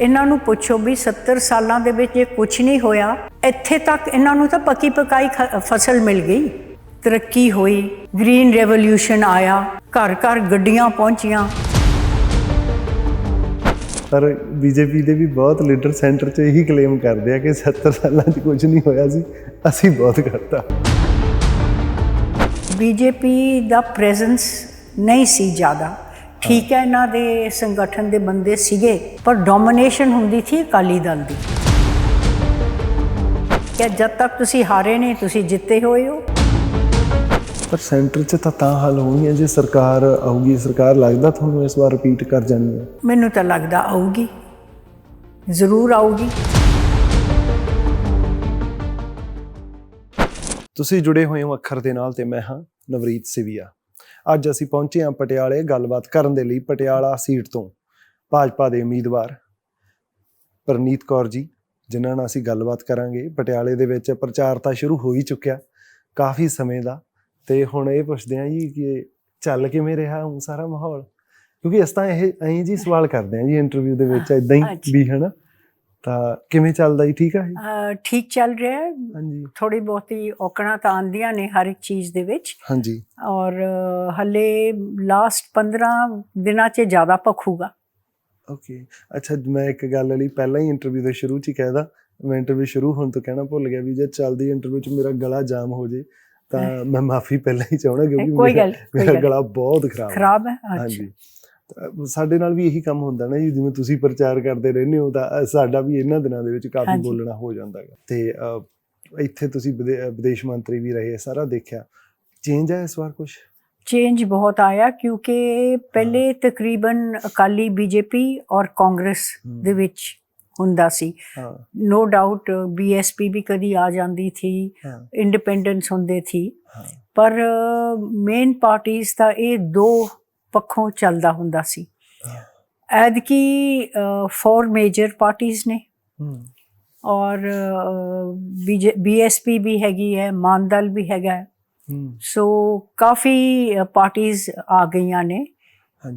ਇਹਨਾਂ ਨੂੰ ਪੁੱਛੋ ਵੀ 70 ਸਾਲਾਂ ਦੇ ਵਿੱਚ ਜੇ ਕੁਝ ਨਹੀਂ ਹੋਇਆ ਇੱਥੇ ਤੱਕ ਇਹਨਾਂ ਨੂੰ ਤਾਂ ਪੱਕੀ ਪਕਾਈ ਫਸਲ ਮਿਲ ਗਈ। ਤਰੱਕੀ ਹੋਈ ਗ੍ਰੀਨ ਰੈਵੋਲੂਸ਼ਨ ਆਇਆ ਘਰ ਘਰ ਗੱਡੀਆਂ ਪਹੁੰਚੀਆਂ। ਪਰ ਬੀਜੇਪੀ ਦੇ ਵੀ ਬਹੁਤ ਲੀਡਰ ਸੈਂਟਰ 'ਚ ਇਹੀ ਕਲੇਮ ਕਰਦੇ ਆ ਕਿ 70 ਸਾਲਾਂ 'ਚ ਕੁਝ ਨਹੀਂ ਹੋਇਆ ਸੀ ਅਸੀਂ ਬਹੁਤ ਕਰਤਾ ਬੀਜੇਪੀ ਦਾ ਪ੍ਰੈਜ਼ੈਂਸ ਨਹੀਂ ਸੀ ਜ਼ਿਆਦਾ। ਠੀਕ ਹੈ ਇਹਨਾਂ ਦੇ ਸੰਗਠਨ ਦੇ ਬੰਦੇ ਸੀਗੇ ਪਰ ਡੋਮੀਨੇਸ਼ਨ ਹੁੰਦੀ ਸੀ ਅਕਾਲੀ ਦਲ ਦੀ। ਕਿ ਜਦ ਤੱਕ ਤੁਸੀਂ ਹਾਰੇ ਨਹੀਂ ਤੁਸੀਂ ਜਿੱਤੇ ਹੋਏ ਹੋ। ਪਰ ਸੈਂਟਰ 'ਚ ਤਾਂ ਤਾਂ ਹੱਲ ਹੋਣੀ ਹੈ ਜੇ ਸਰਕਾਰ ਆਊਗੀ ਸਰਕਾਰ ਲੱਗਦਾ ਤੁਹਾਨੂੰ ਇਸ ਵਾਰ ਰਿਪੀਟ ਕਰ ਜਾਣੀ ਹੈ ਮੈਨੂੰ ਤਾਂ ਲੱਗਦਾ ਆਊਗੀ। ਜ਼ਰੂਰ ਆਊਗੀ। ਤੁਸੀਂ ਜੁੜੇ ਹੋਏ ਹੋ ਅੱਖਰ ਦੇ ਨਾਲ ਤੇ ਮੈਂ ਹਾਂ ਨਵਰੀਤ ਸਿਵੀਆ। ਅੱਜ ਅਸੀਂ ਪਹੁੰਚੇ ਹਾਂ ਪਟਿਆਲੇ ਗੱਲਬਾਤ ਕਰਨ ਦੇ ਲਈ ਪਟਿਆਲਾ ਸੀਟ ਤੋਂ ਭਾਜਪਾ ਦੇ ਉਮੀਦਵਾਰ ਪਰਨੀਤ ਕੌਰ ਜੀ ਜਿਨ੍ਹਾਂ ਨਾਲ ਅਸੀਂ ਗੱਲਬਾਤ ਕਰਾਂਗੇ। ਪਟਿਆਲੇ ਦੇ ਵਿੱਚ ਪ੍ਰਚਾਰ ਤਾਂ ਸ਼ੁਰੂ ਹੋ ਹੀ ਚੁੱਕਿਆ ਕਾਫੀ ਸਮੇਂ ਦਾ। ਤੇ ਹੁਣ ਇਹ ਪੁੱਛਦੇ ਹਾਂ ਜੀ ਕਿ ਚੱਲ ਕਿਵੇਂ ਰਿਹਾ ਹੁਣ ਸਾਰਾ ਮਾਹੌਲ? ਕਿਉਂਕਿ ਇਸ ਤਾਂ ਇਹ ਐਂ ਜੀ ਸਵਾਲ ਕਰਦੇ ਹਾਂ ਜੀ ਇੰਟਰਵਿਊ ਦੇ ਵਿੱਚ ਇਦਾਂ ਹੀ। ਵੀ ਹਨਾ। ਤਾਂ ਕਿਵੇਂ ਚੱਲਦਾ ਜੀ? ਠੀਕ ਆ ਇਹ? ਠੀਕ ਚੱਲ ਰਿਹਾ ਹੈ। ਹਾਂਜੀ। ਥੋੜੀ ਬਹੁਤੀ ਔਕੜਾਂ ਤਾਂ ਆਉਂਦੀਆਂ ਨੇ ਹਰ ਇੱਕ ਚੀਜ਼ ਦੇ ਵਿੱਚ। ਹਾਂਜੀ। ਔਰ ਹਲੇ ਲਾਸਟ 15 ਦਿਨਾਂ 'ਚ ਜ਼ਿਆਦਾ ਭਖੂਗਾ। ਓਕੇ ਅੱਛਾ ਮੈਂ ਇੱਕ ਗੱਲ ਲਈ ਪਹਿਲਾਂ ਹੀ ਇੰਟਰਵਿਊ ਦੇ ਸ਼ੁਰੂ ਚ ਹੀ ਕਹਿਦਾ ਮੈਂ ਇੰਟਰਵਿਊ ਸ਼ੁਰੂ ਹੋਣ ਤੋਂ ਕਹਿਣਾ ਭੁੱਲ ਗਿਆ ਵੀ ਜੇ ਚੱਲਦੀ ਇੰਟਰਵਿਊ ਚ ਮੇਰਾ ਗਲਾ ਜਾਮ ਹੋ ਜੇ ਤਾਂ ਮੈਂ ਮਾਫੀ ਪਹਿਲਾਂ ਹੀ ਚਾਹਣਾ ਕਿਉਂਕਿ ਕੋਈ ਮੇਰਾ- ਗੱਲ ਮੇਰਾ ਬਹੁਤ ਖਰਾਬ ਹੈ। ਖਰਾਬ ਹੈ? ਅੱਛਾ। ਸਾਡੇ ਨਾਲ ਵੀ ਇਹੀ ਕੰਮ ਹੁੰਦਾ ਨਾ ਜੀ ਜਿਵੇਂ ਤੁਸੀਂ ਪ੍ਰਚਾਰ ਕਰਦੇ ਰਹਿੰਦੇ ਹੋ ਤਾਂ ਸਾਡਾ ਵੀ ਇਹਨਾਂ ਦਿਨਾਂ ਦੇ ਵਿੱਚ ਕਾਫੀ। ਬੋਲਣਾ ਹੋ ਜਾਂਦਾ ਹੈ ਤੇ ਇੱਥੇ ਤੁਸੀਂ ਵਿਦੇਸ਼ ਮੰਤਰੀ ਵੀ ਰਹੇ ਸਾਰਾ ਦੇਖਿਆ। ਚੇਂਜ ਹੈ ਇਸ ਵਾਰ ਕੁਝ ਚੇਂਜ ਬਹੁਤ ਆਇਆ ਕਿਉਂਕਿ ਪਹਿਲੇ ਤਕਰੀਬਨ ਅਕਾਲੀ ਬੀਜੇਪੀ ਔਰ ਕਾਂਗਰਸ। ਦੇ ਵਿੱਚ ਹੁੰਦਾ ਸੀ। ਨੋ ਡਾਊਟ ਬੀਐਸਪੀ ਵੀ ਕਦੀ ਆ ਜਾਂਦੀ ਥੀ ਇੰਡੀਪੈਂਡੈਂਸ ਹੁੰਦੇ ਥੀ ਪਰ ਮੇਨ ਪਾਰਟੀਆਂ ਤਾਂ ਇਹ ਦੋ ਪੱਖੋਂ ਚੱਲਦਾ ਹੁੰਦਾ ਸੀ। ਹਾਂ। ਐਦਕੀ ਫੋਰ ਮੇਜਰ ਪਾਰਟੀਆਂ ਨੇ। ਔਰ ਬੀਐਸਪੀ ਵੀ ਹੈਗੀ ਹੈ ਮਾਨਦਲ ਵੀ ਹੈਗਾ। ਸੋ ਕਾਫੀ ਪਾਰਟੀਆਂ ਆ ਗਈਆਂ ਨੇ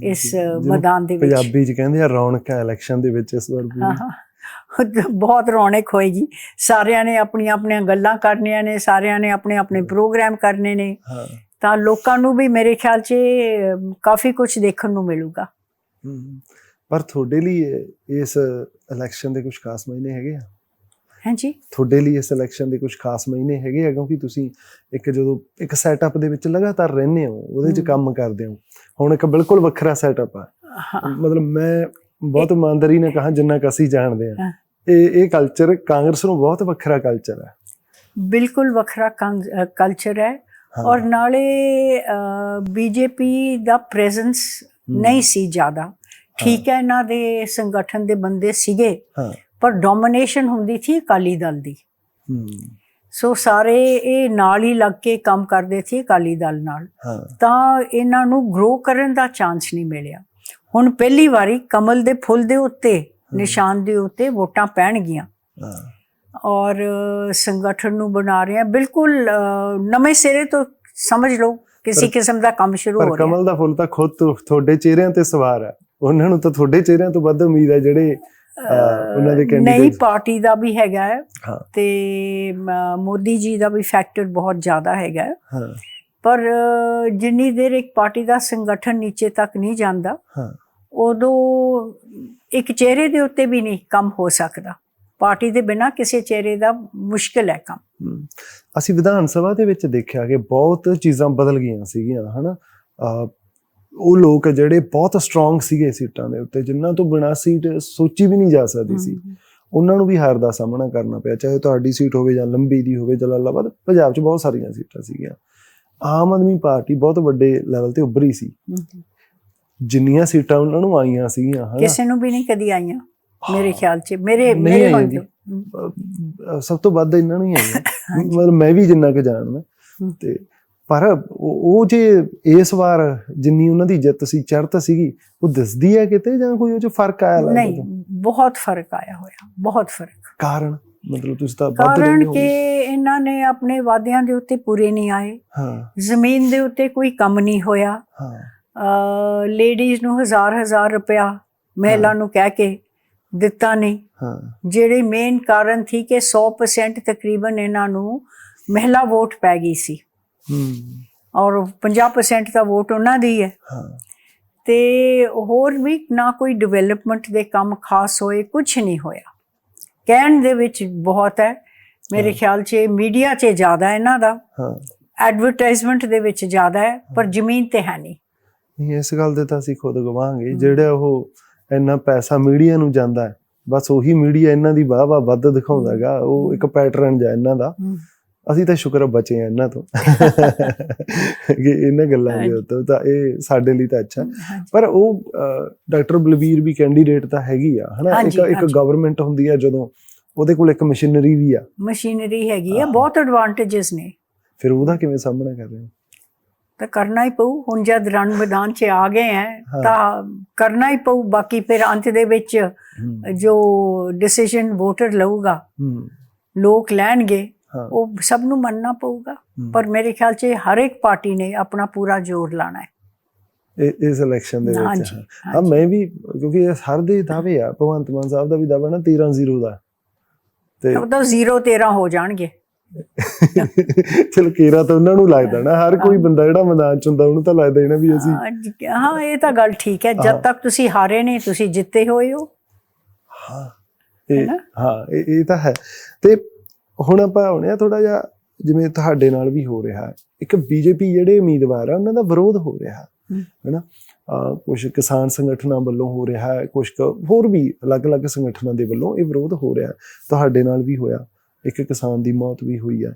ਇਸ ਮੈਦਾਨ ਦੇ ਵਿੱਚ। ਪੰਜਾਬੀ ਚ ਕਹਿੰਦੇ ਆ ਰੌਣਕ ਹੈ ਇਲੈਕਸ਼ਨ ਦੇ ਵਿੱਚ ਇਸ ਵਾਰ। ਹਾਂ ਬਹੁਤ ਰੌਣਕ ਹੋਏਗੀ। ਸਾਰਿਆਂ ਨੇ ਆਪਣੀਆਂ ਆਪਣੀਆਂ ਗੱਲਾਂ ਕਰਨੀਆਂ ਨੇ ਸਾਰਿਆਂ ਨੇ ਆਪਣੇ ਆਪਣੇ ਪ੍ਰੋਗਰਾਮ ਕਰਨੇ ਨੇ। ਹਾਂ। ਤਾਂ ਲੋਕਾਂ ਨੂੰ ਵੀ ਮੇਰੇ ਖਿਆਲ 'ਚ ਕਾਫੀ ਕੁਝ ਦੇਖਣ ਨੂੰ ਮਿਲੂਗਾ। ਪਰ ਤੁਹਾਡੇ ਲਈ ਇਸ ਇਲੈਕਸ਼ਨ ਦੇ ਕੁਝ ਖਾਸ ਮਹੀਨੇ ਹੈਗੇ ਆ? ਹਾਂਜੀ। ਤੁਹਾਡੇ ਲਈ ਇਸ ਇਲੈਕਸ਼ਨ ਦੇ ਕੁਝ ਖਾਸ ਮਹੀਨੇ ਹੈਗੇ ਆ? ਕਿਉਂਕਿ ਤੁਸੀਂ ਇੱਕ ਜਦੋਂ ਇੱਕ ਸੈਟਅਪ ਦੇ ਵਿੱਚ ਲਗਾਤਾਰ ਰਹਿੰਦੇ ਹੋ ਉਹਦੇ 'ਚ। ਕੰਮ ਕਰਦੇ ਹੋ। ਹੁਣ ਇੱਕ ਬਿਲਕੁਲ ਵੱਖਰਾ ਸੈਟਅਪ ਆ। ਮਤਲਬ ਮੈਂ ਬਹੁਤ ਇਮਾਨਦਾਰੀ ਨਾਲ ਕਹਾ ਜਿੰਨਾ ਕੁ ਅਸੀਂ ਜਾਣਦੇ ਆ। ਇਹ ਇਹ ਕਲਚਰ ਕਾਂਗਰਸ ਨੂੰ ਬਹੁਤ ਵੱਖਰਾ ਕਲਚਰ ਹੈ ਬਿਲਕੁਲ ਵੱਖਰਾ ਕਲਚਰ ਹਾਂ, ਔਰ ਨਾਲੇ ਬੀਜੇਪੀ ਦਾ ਪ੍ਰੈਜ਼ੈਂਸ ਨਹੀਂ ਸੀ ਜ਼ਿਆਦਾ। ਠੀਕ ਹੈ। ਇਹਨਾਂ ਦੇ ਸੰਗਠਨ ਦੇ ਬੰਦੇ ਸੀਗੇ ਪਰ ਡੋਮੀਨੇਸ਼ਨ ਹੁੰਦੀ ਸੀ ਅਕਾਲੀ ਦਲ ਦੀ। ਸੋ ਸਾਰੇ ਇਹ ਨਾਲ ਹੀ ਲੱਗ ਕੇ ਕੰਮ ਕਰਦੇ ਸੀ ਅਕਾਲੀ ਦਲ ਨਾਲ। ਤਾਂ ਇਹਨਾਂ ਨੂੰ ਗਰੋ ਕਰਨ ਦਾ ਚਾਂਸ ਨਹੀਂ ਮਿਲਿਆ। ਹੁਣ ਪਹਿਲੀ ਵਾਰੀ ਕਮਲ ਦੇ ਫੁੱਲ ਦੇ ਉੱਤੇ ਨਿਸ਼ਾਨ ਦੇ ਉੱਤੇ ਵੋਟਾਂ ਪੈਣਗੀਆਂ। ਔਰ ਸੰਗਠਨ ਨੂੰ ਬਣਾ ਰਹੇ ਆ ਬਿਲਕੁਲ ਨਵੇਂ ਸਿਰੇ ਤੋਂ ਸਮਝ ਲਓ ਕਿਸੇ ਪਰ- ਕਿਸਮ ਦਾ ਕੰਮ ਸ਼ੁਰੂ ਪਰ ਹੋ ਰਿਹਾ। ਕਮਲ ਦਾ ਫੁੱਲ ਤਾਂ ਖੁਦ ਤੁਹਾਡੇ ਚਿਹਰਿਆਂ ਤੇ ਸਵਾਰ ਹੈ। ਉਹਨਾਂ ਨੂੰ ਤਾਂ ਤੁਹਾਡੇ ਚਿਹਰਿਆਂ ਤੋਂ ਵੱਧ ਉਮੀਦ ਹੈ ਜਿਹੜੇ ਉਹਨਾਂ ਦੇ ਕੈਂਡੀਡੇਟ ਪਾਰਟੀ ਦਾ ਵੀ ਹੈਗਾ ਹੈ। ਤੇ ਮੋਦੀ ਜੀ ਦਾ ਵੀ ਫੈਕਟਰ ਬਹੁਤ ਜ਼ਿਆਦਾ ਹੈਗਾ ਹੈ। ਪਰ ਜਿੰਨੀ ਦੇਰ ਇੱਕ ਪਾਰਟੀ ਦਾ ਸੰਗਠਨ ਨੀਚੇ ਤੱਕ ਨਹੀਂ ਜਾਂਦਾ ਹਾਂ। ਉਦੋਂ ਇੱਕ ਚਿਹਰੇ ਦੇ ਉੱਤੇ ਵੀ ਨਹੀਂ ਕੰਮ ਹੋ ਸਕਦਾ। ਪਾਰਟੀ ਦੇ ਬਿਨਾ ਕਿਸੇ ਚਿਹਰੇ ਦਾ ਮੁਸ਼ਕਲ ਹੈ ਕੰਮ। ਅਸੀਂ ਵਿਧਾਨ ਸਭਾ ਦੇ ਵਿੱਚ ਦੇਖਿਆ ਕਿ ਬਹੁਤ ਚੀਜ਼ਾਂ ਬਦਲ ਗਈਆਂ ਸੀਗੀਆਂ ਹਨਾ? ਉਹ ਲੋਕ ਜਿਹੜੇ ਬਹੁਤ ਸਟਰੋਂਗ ਸੀਗੇ ਸੀਟਾਂ ਦੇ ਉੱਤੇ ਜਿਨ੍ਹਾਂ ਤੋਂ ਬਿਨਾਂ ਸੀਟ ਸੋਚੀ ਵੀ ਨਹੀਂ ਜਾ ਸਕਦੀ ਸੀ। ਉਹਨਾਂ ਨੂੰ ਵੀ ਹਾਰ ਦਾ ਸਾਹਮਣਾ ਕਰਨਾ ਪਿਆ ਚਾਹੇ ਤੁਹਾਡੀ ਸੀਟ ਹੋਵੇ ਜਾਂ ਲੰਬੀ ਦੀ ਹੋਵੇ ਜਲਾਲਾਬਾਦ ਪੰਜਾਬ 'ਚ ਬਹੁਤ ਸਾਰੀਆਂ ਸੀਟਾਂ ਸੀਗੀਆਂ। ਆਮ ਆਦਮੀ ਪਾਰਟੀ ਬਹੁਤ ਵੱਡੇ ਲੈਵਲ ਤੇ ਉੱਭਰੀ ਸੀ। ਜਿੰਨੀਆਂ ਸੀਟਾਂ ਉਹਨਾਂ ਨੂੰ ਆਈਆਂ ਸੀਗੀਆਂ ਕਿਸੇ ਨੂੰ ਵੀ ਨਹੀਂ ਕਦੀ ਆਈਆਂ। ਮੇਰੇ ਖਿਆਲ 'ਚ ਮੇਰੇ ਮੇਰੇ ਅਹ ਸਭ ਤੋਂ ਵੱਧ ਇਹਨਾਂ ਨੂੰ ਹੀ ਆਈਆਂ। ਮਤਲਬ ਮੈਂ ਵੀ ਜਿੰਨਾ ਕੁ ਜਾਣਦਾ। ਤੇ ਪਰ ਉਹ ਜੇ ਇਸ ਵਾਰ ਜਿੰਨੀ ਉਹਨਾਂ ਦੀ ਜਿੱਤ ਸੀ ਚੜ੍ਹਤ ਸੀਗੀ ਉਹ ਦਿਸਦੀ ਹੈ ਕਿਤੇ ਜਾਂ ਕੋਈ ਉਹ ਚ ਫ਼ਰਕ ਆਇਆ ਲੱਗਦਾ ਨਹੀਂ? ਬਹੁਤ ਫ਼ਰਕ ਆਇਆ ਹੋਇਆ। ਬਹੁਤ ਫ਼ਰਕ। ਕਾਰਨ? ਮਤਲਬ ਤੁਸੀਂ ਤਾਂ ਵੱਧ ਕਾਰਨ ਕਿ। ਇਹਨਾਂ ਨੇ ਆਪਣੇ ਵਾਅਦਿਆਂ ਦੇ ਉੱਤੇ ਪੂਰੇ ਨਹੀਂ ਆਏ। ਹਾਂ। ਜ਼ਮੀਨ ਦੇ ਉੱਤੇ ਕੋਈ ਕੰਮ ਨਹੀਂ ਹੋਇਆ। ਹਾਂ। ਲੇਡੀਜ਼ ਨੂੰ ਹਜ਼ਾਰ ਹਜ਼ਾਰ ਰੁਪਇਆ ਮਹਿਲਾ ਨੂੰ ਕਹਿ ਕੇ ਦਿੱਤਾ ਨਹੀਂ। ਹਾਂ। ਜਿਹੜੇ ਮੇਨ ਕਾਰਨ ਸੀ ਕਿ 100% ਤਕਰੀਬਨ ਇਹਨਾਂ ਨੂੰ ਮਹਿਲਾ ਵੋਟ ਪੈ ਗਈ ਸੀ। ਹੂੰ। ਔਰ 50% ਦਾ ਵੋਟ ਉਹਨਾਂ ਦੀ ਹੈ। ਹਾਂ। ਤੇ ਹੋਰ ਵੀ ਨਾ ਕੋਈ ਡਿਵੈਲਪਮੈਂਟ ਦੇ ਕੰਮ ਖਾਸ ਹੋਏ ਕੁਝ ਨਹੀਂ ਹੋਇਆ। ਕਹਿਣ ਦੇ ਵਿੱਚ ਬਹੁਤ ਹੈ ਮੇਰੇ ਖਿਆਲ 'ਚ ਮੀਡੀਆ 'ਚ ਜ਼ਿਆਦਾ ਇਹਨਾਂ ਦਾ। ਹਾਂ। ਐਡਵਰਟਾਈਜ਼ਮੈਂਟ ਦੇ ਵਿੱਚ ਜ਼ਿਆਦਾ ਹੈ ਪਰ ਜ਼ਮੀਨ ਤੇ ਹੈ ਨਹੀਂ। ਨਹੀਂ ਇਸ ਗੱਲ ਦੇ ਤਾਂ ਅਸੀਂ ਖੁਦ ਗਵਾਹਾਂਗੇ ਜਿਹੜਾ ਉਹ ਇੰਨਾ ਪੈਸਾ ਮੀਡੀਆ ਨੂੰ ਜਾਂਦਾ ਹੈ ਬਸ ਉਹੀ ਮੀਡੀਆ ਇਹਨਾਂ ਦੀ ਵਾਹ ਵਾਹ ਵੱਧ ਦਿਖਾਉਂਦਾਗਾ ਉਹ ਇੱਕ ਪੈਟਰਨ ਜਾ ਇਹਨਾਂ ਦਾ। ਅਸੀਂ ਤਾਂ ਸ਼ੁਕਰ ਆ ਬਚੇ ਆ ਇਹਨਾਂ ਤੋਂ। ਕਿ ਇਹਨਾਂ ਗੱਲਾਂ ਦੇ ਉੱਤੇ ਤਾਂ ਇਹ ਸਾਡੇ ਲਈ ਤਾਂ ਅੱਛਾ। ਪਰ ਉਹ ਡਾਕਟਰ ਬਲਬੀਰ ਵੀ ਕੈਂਡੀਡੇਟ ਤਾਂ ਹੈਗੀ ਆ ਹਨਾ? ਇੱਕ ਇੱਕ। ਗਵਰਨਮੈਂਟ ਹੁੰਦੀ ਆ ਜਦੋਂ ਉਹਦੇ ਕੋਲ ਇੱਕ ਮਸ਼ੀਨਰੀ ਵੀ ਆ। ਮਸ਼ੀਨਰੀ ਹੈਗੀ ਹਾਂ। ਬਹੁਤ ਐਡਵਾਂਟੇजेस ਨੇ। ਫਿਰ ਉਹਦਾ ਕਿਵੇਂ ਸਾਹਮਣਾ ਕਰ ਰਹੇ ਹੋ? ਤਾਂ ਕਰਨਾ ਹੀ ਪਊ। ਹੁਣ ਜਦ ਰਣ ਮੈਦਾਨ 'ਚ ਆ ਗਏ ਹਾਂ। ਤਾਂ ਕਰਨਾ ਹੀ ਪਊ। ਬਾਕੀ ਫਿਰ ਅੰਤ ਦੇ ਵਿੱਚ ਜੋ ਡਿਸੀਜਨ ਵੋਟਰ ਲਊਗਾ ਲੋਕ ਲੈਣਗੇ ਉਹ ਸਭ ਨੂੰ ਮੰਨਣਾ ਪਊਗਾ। ਪਰ ਮੇਰੇ ਖਿਆਲ 'ਚ ਹਰ ਇੱਕ ਪਾਰਟੀ ਨੇ ਆਪਣਾ ਪੂਰਾ ਜ਼ੋਰ ਲਾਣਾ ਹੈ। ਇਸ ਇਲੈਕਸ਼ਨ ਦੇ ਵਿੱਚ ਹਾਂ। ਮੈਂ ਵੀ ਕਿਉਂਕਿ ਇਹ ਹਰ ਦੇ ਦਾਅਵੇ ਆ। ਭਗਵੰਤ ਮਾਨ ਸਾਹਿਬ ਦਾ ਵੀ ਦਾਅਵਾ ਨਾ 13 0 ਦਾ। ਤੇ ਉਹ ਤਾਂ 0 13 ਹੋ ਜਾਣਗੇ। ਚਲ ਕੇਰਾ ਤਾਂ ਉਹਨਾਂ ਨੂੰ ਲੱਗਦਾ ਨਾ ਹਰ ਕੋਈ ਬੰਦਾ ਜਿਹੜਾ ਮੈਦਾਨ ਚ ਹੁੰਦਾ ਉਹਨੂੰ ਤਾਂ ਲੱਗਦਾ ਹੀ ਨਾ ਵੀ ਅਸੀਂ ਹਾਂ ਇਹ ਤਾਂ ਗੱਲ ਠੀਕ ਹੈ। ਜਦ ਤੱਕ ਤੁਸੀਂ ਹਾਰੇ ਨਹੀਂ ਤੁਸੀਂ ਜਿੱਤੇ ਹੋਏ ਹੋ। ਹਾਂ ਇਹ? ਹਾਂ ਇਹ ਤਾਂ ਹੈ। ਤੇ ਹੁਣ ਆਪਾਂ ਆਉਣੇ ਆ ਥੋੜਾ ਜਿਹਾ ਜਿਵੇਂ ਤੁਹਾਡੇ ਨਾਲ ਵੀ ਹੋ ਰਿਹਾ ਹੈ। ਇੱਕ ਬੀਜੇਪੀ ਜਿਹੜੇ ਉਮੀਦਵਾਰ ਆ ਉਹਨਾਂ ਦਾ ਵਿਰੋਧ ਹੋ ਰਿਹਾ। ਹੈਨਾ ਕੁਝ ਕਿਸਾਨ ਸੰਗਠਨਾਂ ਵੱਲੋਂ ਹੋ ਰਿਹਾ ਹੈ ਕੁਝ ਹੋਰ ਵੀ ਅਲੱਗ-ਅਲੱਗ ਸੰਗਠਨਾਂ ਦੇ ਵੱਲੋਂ ਇਹ ਵਿਰੋਧ ਹੋ ਰਿਹਾ ਹੈ। ਤੁਹਾਡੇ ਨਾਲ ਵੀ ਹੋਇਆ। ਇੱਕ ਕਿਸਾਨ ਦੀ ਮੌਤ ਵੀ ਹੋਈ ਹੈ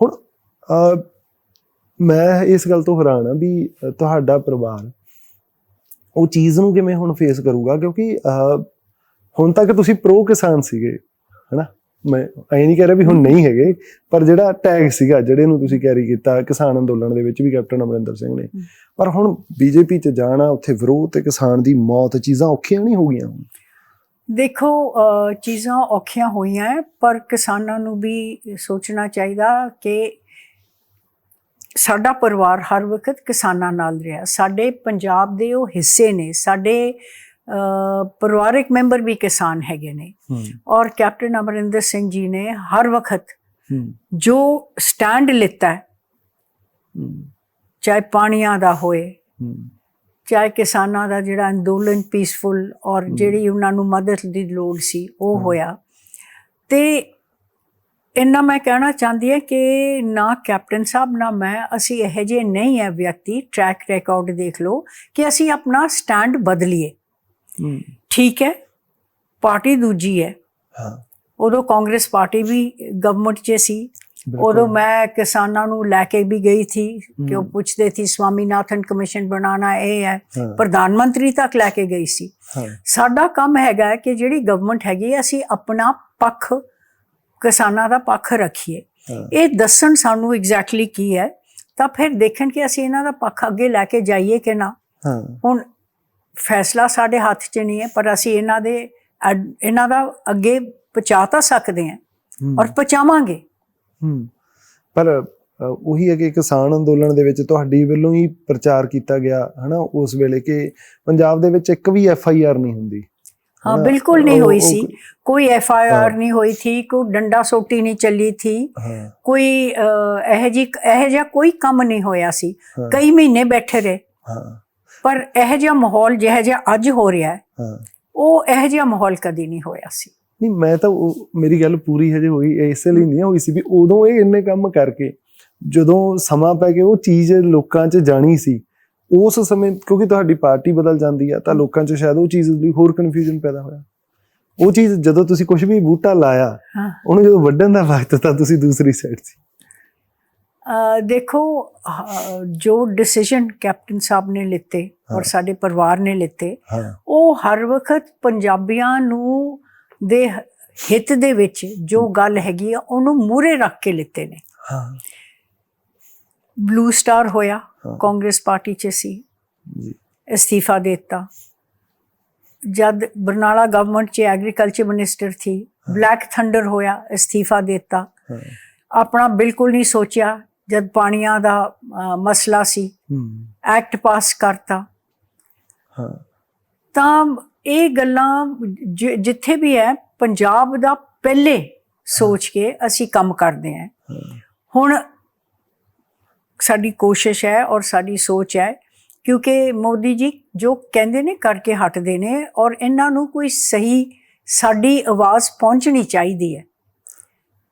ਹੁਣ ਮੈਂ ਇਸ ਗੱਲ ਤੋਂ ਹੈਰਾਨ ਆ ਵੀ ਤੁਹਾਡਾ ਪਰਿਵਾਰ ਉਹ ਚੀਜ਼ ਨੂੰ ਕਿਵੇਂ ਹੁਣ ਫੇਸ ਕਰੂਗਾ? ਕਿਉਂਕਿ ਹੁਣ ਤੱਕ ਤੁਸੀਂ ਪ੍ਰੋ ਕਿਸਾਨ ਸੀਗੇ ਹਨਾ? ਮੈਂ ਐ ਨਹੀਂ ਕਹਿ ਰਿਹਾ ਵੀ ਹੁਣ ਨਹੀਂ ਹੈਗੇ ਪਰ ਜਿਹੜਾ ਟੈਗ ਸੀਗਾ ਜਿਹੜੇ ਨੂੰ ਤੁਸੀਂ ਕੈਰੀ ਕੀਤਾ ਕਿਸਾਨ ਅੰਦੋਲਨ ਦੇ ਵਿੱਚ ਵੀ ਕੈਪਟਨ ਅਮਰਿੰਦਰ ਸਿੰਘ ਨੇ। ਪਰ ਹੁਣ ਬੀਜੇਪੀ 'ਚ ਜਾਣਾ ਉੱਥੇ ਵਿਰੋਧ ਤੇ ਕਿਸਾਨ ਦੀ ਮੌਤ ਚੀਜ਼ਾਂ ਔਖੀਆਂ ਨਹੀਂ ਹੋ ਗਈਆਂ ਹੁਣ? ਦੇਖੋ ਚੀਜ਼ਾਂ ਔਖੀਆਂ ਹੋਈਆਂ ਪਰ ਕਿਸਾਨਾਂ ਨੂੰ ਵੀ ਸੋਚਣਾ ਚਾਹੀਦਾ ਕਿ ਸਾਡਾ ਪਰਿਵਾਰ ਹਰ ਵਕਤ ਕਿਸਾਨਾਂ ਨਾਲ ਰਿਹਾ। ਸਾਡੇ ਪੰਜਾਬ ਦੇ ਉਹ ਹਿੱਸੇ ਨੇ ਸਾਡੇ ਪਰਿਵਾਰਕ ਮੈਂਬਰ ਵੀ ਕਿਸਾਨ ਹੈਗੇ ਨੇ। ਔਰ ਕੈਪਟਨ ਅਮਰਿੰਦਰ ਸਿੰਘ ਜੀ ਨੇ ਹਰ ਵਕਤ ਜੋ ਸਟੈਂਡ ਲਿੱਤਾ ਹੈ। ਚਾਹੇ ਪਾਣੀਆਂ ਦਾ ਹੋਏ ਚਾਹੇ ਕਿਸਾਨਾਂ ਦਾ ਜਿਹੜਾ ਅੰਦੋਲਨ ਪੀਸਫੁਲ ਔਰ। ਜਿਹੜੀ ਉਹਨਾਂ ਨੂੰ ਮਦਦ ਦੀ ਲੋੜ ਸੀ ਉਹ। ਹੋਇਆ ਤੇ ਇੰਨਾ ਮੈਂ ਕਹਿਣਾ ਚਾਹੁੰਦੀ ਹਾਂ ਕਿ ਨਾ ਕੈਪਟਨ ਸਾਹਿਬ ਨਾ ਮੈਂ ਅਸੀਂ ਇਹੋ ਜਿਹੇ ਨਹੀਂ ਹੈ ਵਿਅਕਤੀ ਟਰੈਕ ਰਿਕਾਰਡ ਦੇਖ ਲਓ ਕਿ ਅਸੀਂ ਆਪਣਾ ਸਟੈਂਡ ਬਦਲੀਏ ਠੀਕ ਹੈ ਪਾਰਟੀ ਦੂਜੀ ਹੈ ਹਾਂ ਉਦੋਂ ਕਾਂਗਰਸ ਪਾਰਟੀ ਵੀ ਗਵਰਨਮੈਂਟ 'ਚ ਸੀ। ਉਦੋਂ ਮੈਂ ਕਿਸਾਨਾਂ ਨੂੰ ਲੈ ਕੇ ਵੀ ਗਈ ਥੀ ਕਿ ਉਹ। ਪੁੱਛਦੇ ਸੀ ਸਵਾਮੀਨਾਥਨ ਕਮਿਸ਼ਨ ਬਣਾਉਣਾ ਇਹ ਹੈ। ਪ੍ਰਧਾਨ ਮੰਤਰੀ ਤੱਕ ਲੈ ਕੇ ਗਈ ਸੀ। ਸਾਡਾ ਕੰਮ ਹੈਗਾ ਕਿ ਜਿਹੜੀ ਗਵਰਨਮੈਂਟ ਹੈਗੀ ਅਸੀਂ ਆਪਣਾ ਪੱਖ ਕਿਸਾਨਾਂ ਦਾ ਪੱਖ ਰੱਖੀਏ। ਇਹ ਦੱਸਣ ਸਾਨੂੰ ਐਗਜ਼ੈਕਟਲੀ ਕੀ ਹੈ ਤਾਂ ਫਿਰ ਦੇਖਣ ਕਿ ਅਸੀਂ ਇਹਨਾਂ ਦਾ ਪੱਖ ਅੱਗੇ ਲੈ ਕੇ ਜਾਈਏ ਕਿ ਨਾ। ਹੁਣ ਫੈਸਲਾ ਸਾਡੇ ਹੱਥ 'ਚ ਨਹੀਂ ਹੈ ਪਰ ਅਸੀਂ ਇਹਨਾਂ ਦੇ ਇਹਨਾਂ ਦਾ ਅੱਗੇ ਪਹੁੰਚਾ ਤਾਂ ਸਕਦੇ ਹਾਂ ਹੂੰ। ਔਰ ਪਹੁੰਚਾਵਾਂਗੇ। ਹੂੰ। ਪਰ ਉਹੀ ਹੈ ਕਿ ਕਿਸਾਨ ਅੰਦੋਲਨ ਦੇ ਵਿੱਚ ਤੁਹਾਡੀ ਵੱਲੋਂ ਹੀ ਪ੍ਰਚਾਰ ਕੀਤਾ ਗਿਆ ਹਨਾ ਉਸ ਵੇਲੇ ਕਿ ਪੰਜਾਬ ਦੇ ਵਿੱਚ ਇੱਕ ਵੀ ਐਫ ਆਈ ਆਰ ਨਹੀਂ ਹੁੰਦੀ। ਹਾਂ? ਬਿਲਕੁਲ ਨਹੀਂ ਹੋਈ ਸੀ। ਕੋਈ ਐਫ ਆਈ ਆਰ। ਨਹੀਂ ਹੋਈ ਥੀ ਕੋਈ ਡੰਡਾ ਸੋਟੀ ਨਹੀਂ ਚੱਲੀ ਥੀ। ਕੋਈ ਇਹੋ ਜੀ ਇਹੋ ਜਿਹਾ ਕੋਈ ਕੰਮ ਨਹੀਂ ਹੋਇਆ ਸੀ। ਕਈ ਮਹੀਨੇ ਬੈਠੇ ਰਹੇ। ਹਾਂ। ਪਰ ਇਹੋ ਜਿਹਾ ਮਾਹੌਲ ਜਿਹੋ ਜਿਹਾ ਅੱਜ ਹੋ ਰਿਹਾ ਉਹ ਇਹੋ ਜਿਹਾ ਮਾਹੌਲ ਕਦੀ ਨਹੀਂ ਹੋਇਆ ਸੀ। ਨਹੀਂ ਮੈਂ ਤਾਂ ਉਹ- ਮੇਰੀ ਗੱਲ ਪੂਰੀ ਹਜੇ ਹੋਈ ਇਸੇ ਲਈ ਨਹੀਂ ਹੋਈ ਸੀ ਵੀ ਉਦੋਂ ਇਹ ਇੰਨੇ ਕੰਮ ਕਰਕੇ ਜਦੋਂ ਸਮਾਂ ਪੈ ਗਿਆ ਉਹ ਚੀਜ਼ ਲੋਕਾਂ 'ਚ ਜਾਣੀ ਸੀ। ਉਸ ਸਮੇਂ ਕਿਉਂਕਿ ਤੁਹਾਡੀ ਪਾਰਟੀ ਬਦਲ ਜਾਂਦੀ ਆ ਤਾਂ ਲੋਕਾਂ 'ਚ ਸ਼ਾਇਦ ਉਹ ਚੀਜ਼ ਲਈ ਹੋਰ ਕਨਫਿਊਜ਼ਨ ਪੈਦਾ ਹੋਇਆ। ਉਹ ਚੀਜ਼ ਜਦੋਂ ਤੁਸੀਂ ਕੁਝ ਵੀ ਬੂਟਾ ਲਾਇਆ ਉਹਨੂੰ ਜਦੋਂ ਵੱਢਣ ਦਾ ਵਕਤ ਤਾਂ ਤੁਸੀਂ ਦੂਸਰੀ ਸਾਈਡ ਸੀ। ਦੇਖੋ ਜੋ ਡਿਸੀਜਨ ਕੈਪਟਨ ਸਾਹਿਬ ਨੇ ਲਿੱਤੇ। ਔਰ ਸਾਡੇ ਪਰਿਵਾਰ ਨੇ ਲਿੱਤੇ ਉਹ ਹਰ ਵਕਤ ਪੰਜਾਬੀਆਂ ਨੂੰ ਦੇ ਹਿੱਤ ਦੇ ਵਿੱਚ ਜੋ ਗੱਲ ਹੈਗੀ ਆ ਉਹਨੂੰ ਮੂਰੇ ਰੱਖ ਕੇ ਲਿੱਤੇ ਨੇ। ਹਾਂ। ਬਲੂ ਸਟਾਰ ਹੋਇਆ। ਕਾਂਗਰਸ ਪਾਰਟੀ 'ਚ ਸੀ। ਜੀ। ਅਸਤੀਫਾ ਦਿੱਤਾ। ਜਦ ਬਰਨਾਲਾ ਗਵਰਨਮੈਂਟ 'ਚ ਐਗਰੀਕਲਚਰ ਮਿਨਿਸਟਰ ਥੀ ਬਲੈਕ ਥੰਡਰ ਹੋਇਆ ਅਸਤੀਫਾ ਦਿੱਤਾ। ਆਪਣਾ ਬਿਲਕੁਲ ਨਹੀਂ ਸੋਚਿਆ ਜਦ ਪਾਣੀਆਂ ਦਾ ਮਸਲਾ ਸੀ। ਐਕਟ ਪਾਸ ਕਰਤਾ। ਹਾਂ। ਤਾਂ ਇਹ ਗੱਲਾਂ ਜਿੱਥੇ ਵੀ ਹੈ ਪੰਜਾਬ ਦਾ ਪਹਿਲੇ ਸੋਚ ਕੇ ਅਸੀਂ ਕੰਮ ਕਰਦੇ ਹਾਂ, ਹੁਣ ਸਾਡੀ ਕੋਸ਼ਿਸ਼ ਹੈ ਔਰ ਸਾਡੀ ਸੋਚ ਹੈ ਕਿਉਂਕਿ ਮੋਦੀ ਜੀ ਜੋ ਕਹਿੰਦੇ ਨੇ ਕਰਕੇ ਹਟਦੇ ਨੇ ਔਰ ਇਹਨਾਂ ਨੂੰ ਕੋਈ ਸਹੀ ਸਾਡੀ ਆਵਾਜ਼ ਪਹੁੰਚਣੀ ਚਾਹੀਦੀ ਹੈ।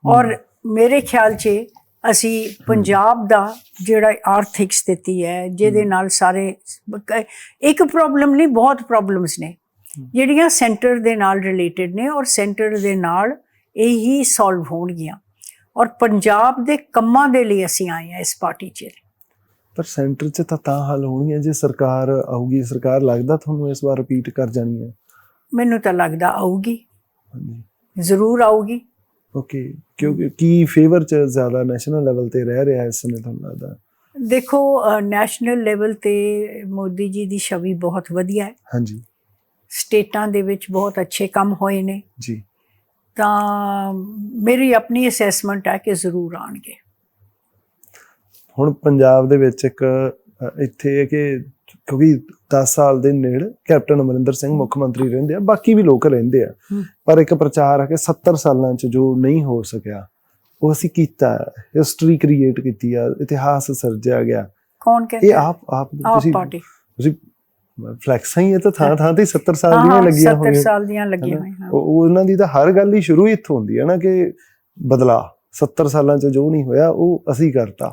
ਔਰ ਮੇਰੇ ਖਿਆਲ 'ਚ ਅਸੀਂ ਪੰਜਾਬ ਦਾ ਜਿਹੜਾ ਆਰਥਿਕ ਸਥਿਤੀ ਹੈ ਜਿਹਦੇ ਨਾਲ ਸਾਰੇ ਇੱਕ ਪ੍ਰੋਬਲਮ ਨਹੀਂ ਬਹੁਤ ਪ੍ਰੋਬਲਮਸ ਨੇ। ਜਿਹੜੀਆਂ ਸੈਂਟਰ ਦੇ ਨਾਲ ਰਿਲੇਟਡ ਨੇ ਔਰ ਸੈਂਟਰ ਦੇ ਨਾਲ ਇਹੀ ਸੋਲਵ ਹੋਣਗੀਆਂ। ਔਰ ਪੰਜਾਬ ਦੇ ਕੰਮਾਂ ਦੇ ਲਈ ਅਸੀਂ ਆਏ ਹਾਂ ਇਸ ਪਾਰਟੀ 'ਚ। ਪਰ ਸੈਂਟਰ 'ਚ ਤਾਂ ਤਾਂ ਹੱਲ ਹੋਣਗੀਆਂ ਜੇ ਸਰਕਾਰ ਆਊਗੀ ਸਰਕਾਰ ਲੱਗਦਾ ਤੁਹਾਨੂੰ ਇਸ ਵਾਰ ਰਿਪੀਟ ਕਰ ਜਾਣੀ ਹੈ ਮੈਨੂੰ ਤਾਂ ਲੱਗਦਾ ਆਊਗੀ। ਹਾਂਜੀ। ਜ਼ਰੂਰ ਆਊਗੀ। ਓਕੇ ਕਿਉਂਕਿ ਕੀ ਫੇਵਰ 'ਚ ਜ਼ਿਆਦਾ ਨੈਸ਼ਨਲ ਲੈਵਲ ਤੇ ਰਹਿ ਰਿਹਾ ਇਸ ਸਮੇਂ ਤੁਹਾਨੂੰ ਲੱਗਦਾ? ਦੇਖੋ ਨੈਸ਼ਨਲ ਲੈਵਲ ਤੇ ਮੋਦੀ ਜੀ ਦੀ ਛਵੀ ਬਹੁਤ ਵਧੀਆ ਹੈ। ਹਾਂਜੀ। ਸਟੇਟਾਂ ਦੇ ਵਿੱਚ ਬਹੁਤ ਅੱਛੇ ਕੰਮ ਹੋਏ ਨੇ। ਜੀ। ਤਾਂ ਮੇਰੀ ਆਪਣੀ ਅਸੈਸਮੈਂਟ ਹੈ ਕਿ ਜ਼ਰੂਰ ਆਣਗੇ ਹੁਣ ਪੰਜਾਬ ਦੇ ਵਿੱਚ ਇੱਕ ਇੱਥੇ ਹੈ ਕਿ ਕਿਉਂਕਿ 10 ਸਾਲ ਦੇ ਨੇੜੇ ਕੈਪਟਨ ਅਮਰਿੰਦਰ ਸਿੰਘ ਮੁੱਖ ਮੰਤਰੀ ਰਹਿੰਦੇ ਆ ਬਾਕੀ ਵੀ ਲੋਕ ਰਹਿੰਦੇ ਆ। ਪਰ ਇੱਕ ਪ੍ਰਚਾਰ ਆ ਕਿ 70 ਸਾਲਾਂ 'ਚ ਜੋ ਨਹੀਂ ਹੋ ਸਕਿਆ ਉਹ ਅਸੀਂ ਕੀਤਾ ਹਿਸਟਰੀ ਕ੍ਰੀਏਟ ਕੀਤੀ ਆ ਇਤਿਹਾਸ ਸਿਰਜਿਆ ਗਿਆ। ਕੌਣ ਇਹ ਕਹਿੰਦਾ ਆਪ ਆਪ ਆਪ ਤੁਸੀਂ ਪਾਰਟੀ। ਤੁਸੀਂ ਫਲੈਕਸਾਂ ਹੀ ਇਹ ਤਾਂ ਥਾਂ ਥਾਂ ਤੇ 70 ਸਾਲ ਦੀਆਂ ਲੱਗੀਆਂ 70 ਹੋਈਆਂ। ਸਾਲ ਦੀਆਂ ਲੱਗੀਆਂ? ਹੋਈਆਂ ਉਹ ਉਹ ਉਹਨਾਂ ਦੀ ਤਾਂ ਹਰ ਗੱਲ ਹੀ ਸ਼ੁਰੂ ਇੱਥੋਂ ਹੁੰਦੀ ਹੈ ਨਾ ਕਿ ਬਦਲਾ 70 ਸਾਲਾਂ 'ਚ ਜੋ ਨਹੀਂ ਹੋਇਆ ਉਹ ਅਸੀਂ ਕਰਤਾ।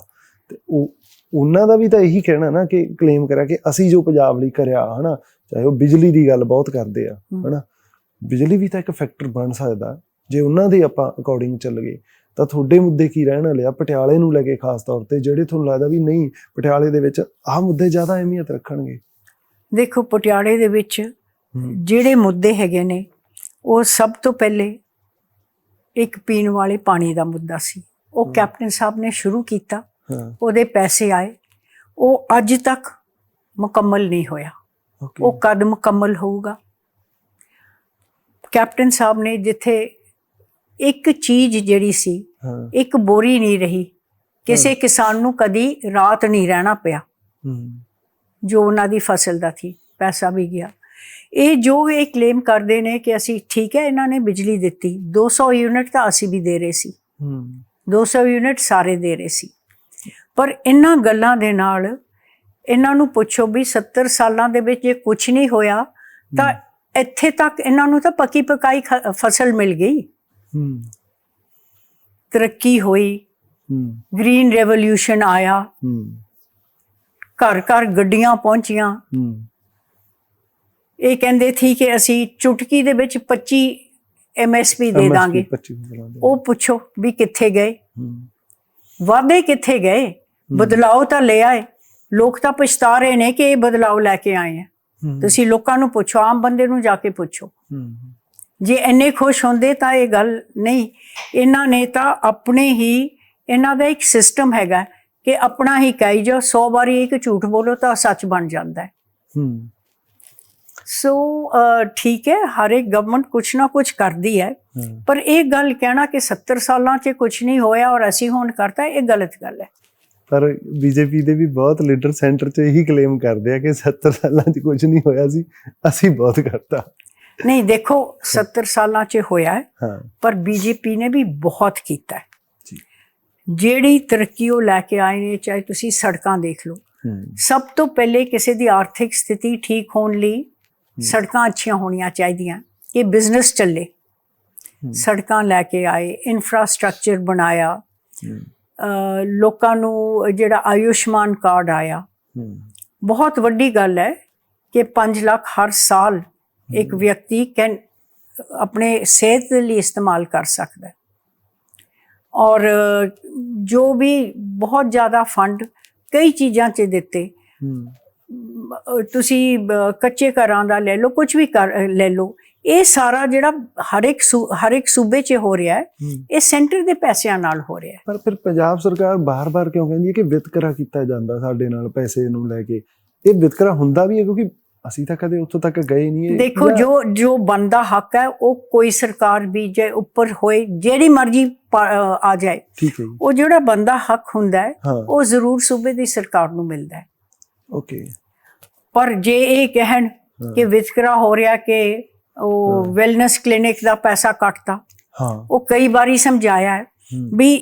ਤੇ ਉਹ ਉਹਨਾਂ ਦਾ ਵੀ ਤਾਂ ਇਹੀ ਕਹਿਣਾ ਨਾ ਕਿ ਕਲੇਮ ਕਰਿਆ ਕਿ ਅਸੀਂ ਜੋ ਪੰਜਾਬ ਲਈ ਕਰਿਆ ਹਨਾ? ਚਾਹੇ ਉਹ ਬਿਜਲੀ ਦੀ ਗੱਲ ਬਹੁਤ ਕਰਦੇ ਆ। ਹਨਾ? ਬਿਜਲੀ ਵੀ ਤਾਂ ਇੱਕ ਫੈਕਟਰ ਬਣ ਸਕਦਾ। ਜੇ ਉਹਨਾਂ ਦੇ ਆਪਾਂ ਅਕੋਰਡਿੰਗ ਚੱਲ ਗਏ ਤਾਂ ਤੁਹਾਡੇ ਮੁੱਦੇ ਕੀ ਰਹਿਣ ਵਾਲੇ ਆ? ਪਟਿਆਲੇ ਨੂੰ ਲੈ ਕੇ ਖਾਸ ਤੌਰ ਤੇ ਜਿਹੜੇ ਤੁਹਾਨੂੰ ਲੱਗਦਾ ਵੀ ਨਹੀਂ ਪਟਿਆਲੇ ਦੇ ਵਿੱਚ ਆਹ ਮੁੱਦੇ ਜ਼ਿਆਦਾ ਅਹਿਮੀਅਤ ਰੱਖਣਗੇ। ਦੇਖੋ ਪਟਿਆਲੇ ਦੇ ਵਿੱਚ ਜਿਹੜੇ ਮੁੱਦੇ ਹੈਗੇ ਨੇ ਉਹ ਸਭ ਤੋਂ ਪਹਿਲੇ ਇੱਕ ਪੀਣ ਵਾਲੇ ਪਾਣੀ ਦਾ ਮੁੱਦਾ ਸੀ। ਉਹ। ਕੈਪਟਨ ਸਾਹਿਬ ਨੇ ਸ਼ੁਰੂ ਕੀਤਾ ਉਹਦੇ ਪੈਸੇ ਆਏ। ਉਹ ਅੱਜ ਤੱਕ ਮੁਕੰਮਲ ਨਹੀਂ ਹੋਇਆ। ਉਹ ਕਦ ਮੁਕੰਮਲ ਹੋਊਗਾ। ਕੈਪਟਨ ਸਾਹਿਬ ਨੇ ਜਿੱਥੇ ਇੱਕ ਚੀਜ਼ ਜਿਹੜੀ ਸੀ ਇੱਕ ਬੋਰੀ ਨਹੀਂ ਰਹੀ ਕਿਸੇ ਕਿਸਾਨ ਨੂੰ ਕਦੀ ਰਾਤ ਨਹੀਂ ਰਹਿਣਾ ਪਿਆ। ਜੋ ਉਹਨਾਂ ਦੀ ਫਸਲ ਦਾ ਸੀ ਪੈਸਾ ਵੀ ਗਿਆ। ਇਹ ਜੋ ਇਹ ਕਲੇਮ ਕਰਦੇ ਨੇ ਕਿ ਅਸੀਂ ਠੀਕ ਹੈ ਇਹਨਾਂ ਨੇ ਬਿਜਲੀ ਦਿੱਤੀ। 200 ਯੂਨਿਟ ਤਾਂ ਅਸੀਂ ਵੀ ਦੇ ਰਹੇ ਸੀ। ਹਮ 200 ਯੂਨਿਟ ਸਾਰੇ ਦੇ ਰਹੇ ਸੀ। ਪਰ ਇਹਨਾਂ ਗੱਲਾਂ ਦੇ ਨਾਲ ਇਹਨਾਂ ਨੂੰ ਪੁੱਛੋ ਵੀ 70 ਸਾਲਾਂ ਦੇ ਵਿੱਚ ਜੇ ਕੁਝ ਨਹੀਂ ਹੋਇਆ ਤਾਂ ਇੱਥੇ ਤੱਕ ਇਹਨਾਂ ਨੂੰ ਤਾਂ ਪੱਕੀ ਪਕਾਈ ਫਸਲ ਮਿਲ ਗਈ। ਤਰੱਕੀ ਹੋਈ। ਹਮ ਗ੍ਰੀਨ ਰੈਵੋਲੂਸ਼ਨ ਆਇਆ। ਘਰ ਘਰ ਗੱਡੀਆਂ ਪਹੁੰਚੀਆਂ। ਇਹ ਕਹਿੰਦੇ ਸੀ ਕਿ ਅਸੀਂ ਚੁਟਕੀ ਦੇ ਵਿੱਚ 25 ਐਮਐਸਪੀ ਦੇ ਦਾਂਗੇ। 25 ਬਣਾ ਦੇ ਉਹ ਪੁੱਛੋ ਵੀ ਕਿੱਥੇ ਗਏ। ਵਾਅਦੇ ਕਿੱਥੇ ਗਏ? ਬਦਲਾਅ ਤਾਂ ਲੈ ਆਏ। ਲੋਕ ਤਾਂ ਪਛਤਾ ਰਹੇ ਨੇ ਕਿ ਇਹ ਬਦਲਾਅ ਲੈ ਕੇ ਆਏ ਆ। ਤੁਸੀਂ ਲੋਕਾਂ ਨੂੰ ਪੁੱਛੋ ਆਮ ਬੰਦੇ ਨੂੰ ਜਾ ਕੇ ਪੁੱਛੋ। ਜੇ ਇੰਨੇ ਖੁਸ਼ ਹੁੰਦੇ ਤਾਂ ਇਹ ਗੱਲ ਨਹੀਂ। ਇਹਨਾਂ ਨੇ ਤਾਂ ਆਪਣੇ ਹੀ ਇਹਨਾਂ ਦਾ ਇੱਕ ਸਿਸਟਮ ਹੈਗਾ। ਕਿ ਆਪਣਾ ਹੀ ਕਹੀ ਜੋ 100 ਵਾਰੀ ਇੱਕ ਝੂਠ ਬੋਲੋ ਤਾਂ ਸੱਚ ਬਣ ਜਾਂਦਾ ਹੈ। ਹਮ, ਸੋ ਠੀਕ ਹੈ ਹਰ ਇੱਕ ਗਵਰਨਮੈਂਟ ਕੁਛ ਨਾ ਕੁਛ ਕਰਦੀ ਹੈ। ਪਰ ਇਹ ਗੱਲ ਕਹਿਣਾ ਕਿ 70 ਸਾਲਾਂ 'ਚ ਕੁਝ ਨਹੀਂ ਹੋਇਆ ਔਰ ਅਸੀਂ ਹੁਣ ਕਰਤਾ ਇਹ ਗਲਤ ਗੱਲ ਹੈ। ਪਰ ਬੀਜੇਪੀ ਦੇ ਵੀ ਬਹੁਤ ਲੀਡਰ ਸੈਂਟਰ 'ਚ ਇਹੀ ਕਲੇਮ ਕਰਦੇ ਆ ਕਿ 70 ਸਾਲਾਂ 'ਚ ਕੁਝ ਨਹੀਂ ਹੋਇਆ ਸੀ ਅਸੀਂ ਬਹੁਤ ਕਰਤਾ। ਨਹੀਂ ਦੇਖੋ 70 ਸਾਲਾਂ 'ਚ ਹੋਇਆ ਹੈ ਹਾਂ। ਪਰ ਬੀਜੇਪੀ ਨੇ ਵੀ ਬਹੁਤ ਕੀਤਾ ਹੈ। ਜਿਹੜੀ ਤਰੱਕੀ ਉਹ ਲੈ ਕੇ ਆਏ ਨੇ ਚਾਹੇ ਤੁਸੀਂ ਸੜਕਾਂ ਦੇਖ ਲਓ। ਸਭ ਤੋਂ ਪਹਿਲੇ ਕਿਸੇ ਦੀ ਆਰਥਿਕ ਸਥਿਤੀ ਠੀਕ ਹੋਣ ਲਈ ਸੜਕਾਂ ਅੱਛੀਆਂ ਹੋਣੀਆਂ ਚਾਹੀਦੀਆਂ। ਕਿ ਬਿਜ਼ਨਸ ਚੱਲੇ। ਸੜਕਾਂ ਲੈ ਕੇ ਆਏ ਇਨਫਰਾਸਟ੍ਰਕਚਰ ਬਣਾਇਆ। ਲੋਕਾਂ ਨੂੰ ਜਿਹੜਾ ਆਯੁਸ਼ਮਾਨ ਕਾਰਡ ਆਇਆ। ਬਹੁਤ ਵੱਡੀ ਗੱਲ ਹੈ ਕਿ 5 ਲੱਖ ਹਰ ਸਾਲ ਇੱਕ ਵਿਅਕਤੀ ਕੈਨ ਆਪਣੇ ਸਿਹਤ ਲਈ ਇਸਤੇਮਾਲ ਕਰ ਸਕਦਾ ਹੈ। ਔਰ ਜੋ ਵੀ ਬਹੁਤ ਜ਼ਿਆਦਾ ਫੰਡ ਕਈ ਚੀਜ਼ਾਂ 'ਚ ਦਿੱਤੇ। ਤੁਸੀਂ ਕੱਚੇ ਘਰਾਂ ਦਾ ਲੈ ਲਓ ਕੁਝ ਵੀ ਕਰ ਲੈ ਲਓ ਇਹ ਸਾਰਾ ਜਿਹੜਾ ਹਰ ਇੱਕ ਹਰ ਇੱਕ ਸੂਬੇ 'ਚ ਹੋ ਰਿਹਾ ਹੈ। ਇਹ ਸੈਂਟਰ ਦੇ ਪੈਸਿਆਂ ਨਾਲ ਹੋ ਰਿਹਾ ਹੈ। ਪਰ ਫਿਰ ਪੰਜਾਬ ਸਰਕਾਰ ਬਾਰ-ਬਾਰ ਕਿਉਂ ਕਹਿੰਦੀ ਹੈ ਕਿ ਵਿਤਕਰਾ ਕੀਤਾ ਜਾਂਦਾ ਸਾਡੇ ਨਾਲ ਪੈਸੇ ਨੂੰ ਲੈ ਕੇ? ਇਹ ਵਿਤਕਰਾ ਹੁੰਦਾ ਵੀ ਹੈ ਕਿਉਂਕਿ ਅਸੀਂ ਤਾਂ ਕਦੇ ਉੱਥੋਂ ਤੱਕ ਗਏ ਨਹੀਂ ਇਹ ਦੇਖੋ ਜਾਂ- ਜੋ ਬੰਦਾ ਹੱਕ ਹੈ ਉਹ ਕੋਈ ਸਰਕਾਰ ਵੀ ਜੇ ਉੱਪਰ ਹੋਏ ਜਿਹੜੀ ਮਰਜ਼ੀ ਆ ਜਾਏ ਠੀਕ ਹੈ ਉਹ ਜਿਹੜਾ ਬੰਦਾ ਹੱਕ ਹੁੰਦਾ ਹੈ ਉਹ ਜ਼ਰੂਰ ਸੂਬੇ ਦੀ ਸਰਕਾਰ ਨੂੰ ਮਿਲਦਾ ਹੈ। ਓਕੇ। ਪਰ ਜੇ ਇਹ ਕਹਿਣ ਕਿ ਵਿਤਕਰਾ ਹੋ ਰਿਹਾ ਕਿ ਉਹ ਵੈਲਨੈਸ ਕਲੀਨਿਕ ਦਾ ਪੈਸਾ ਕੱਟਤਾ ਹਾਂ। ਉਹ ਕਈ ਵਾਰੀ ਸਮਝਾਇਆ ਹੈ ਵੀ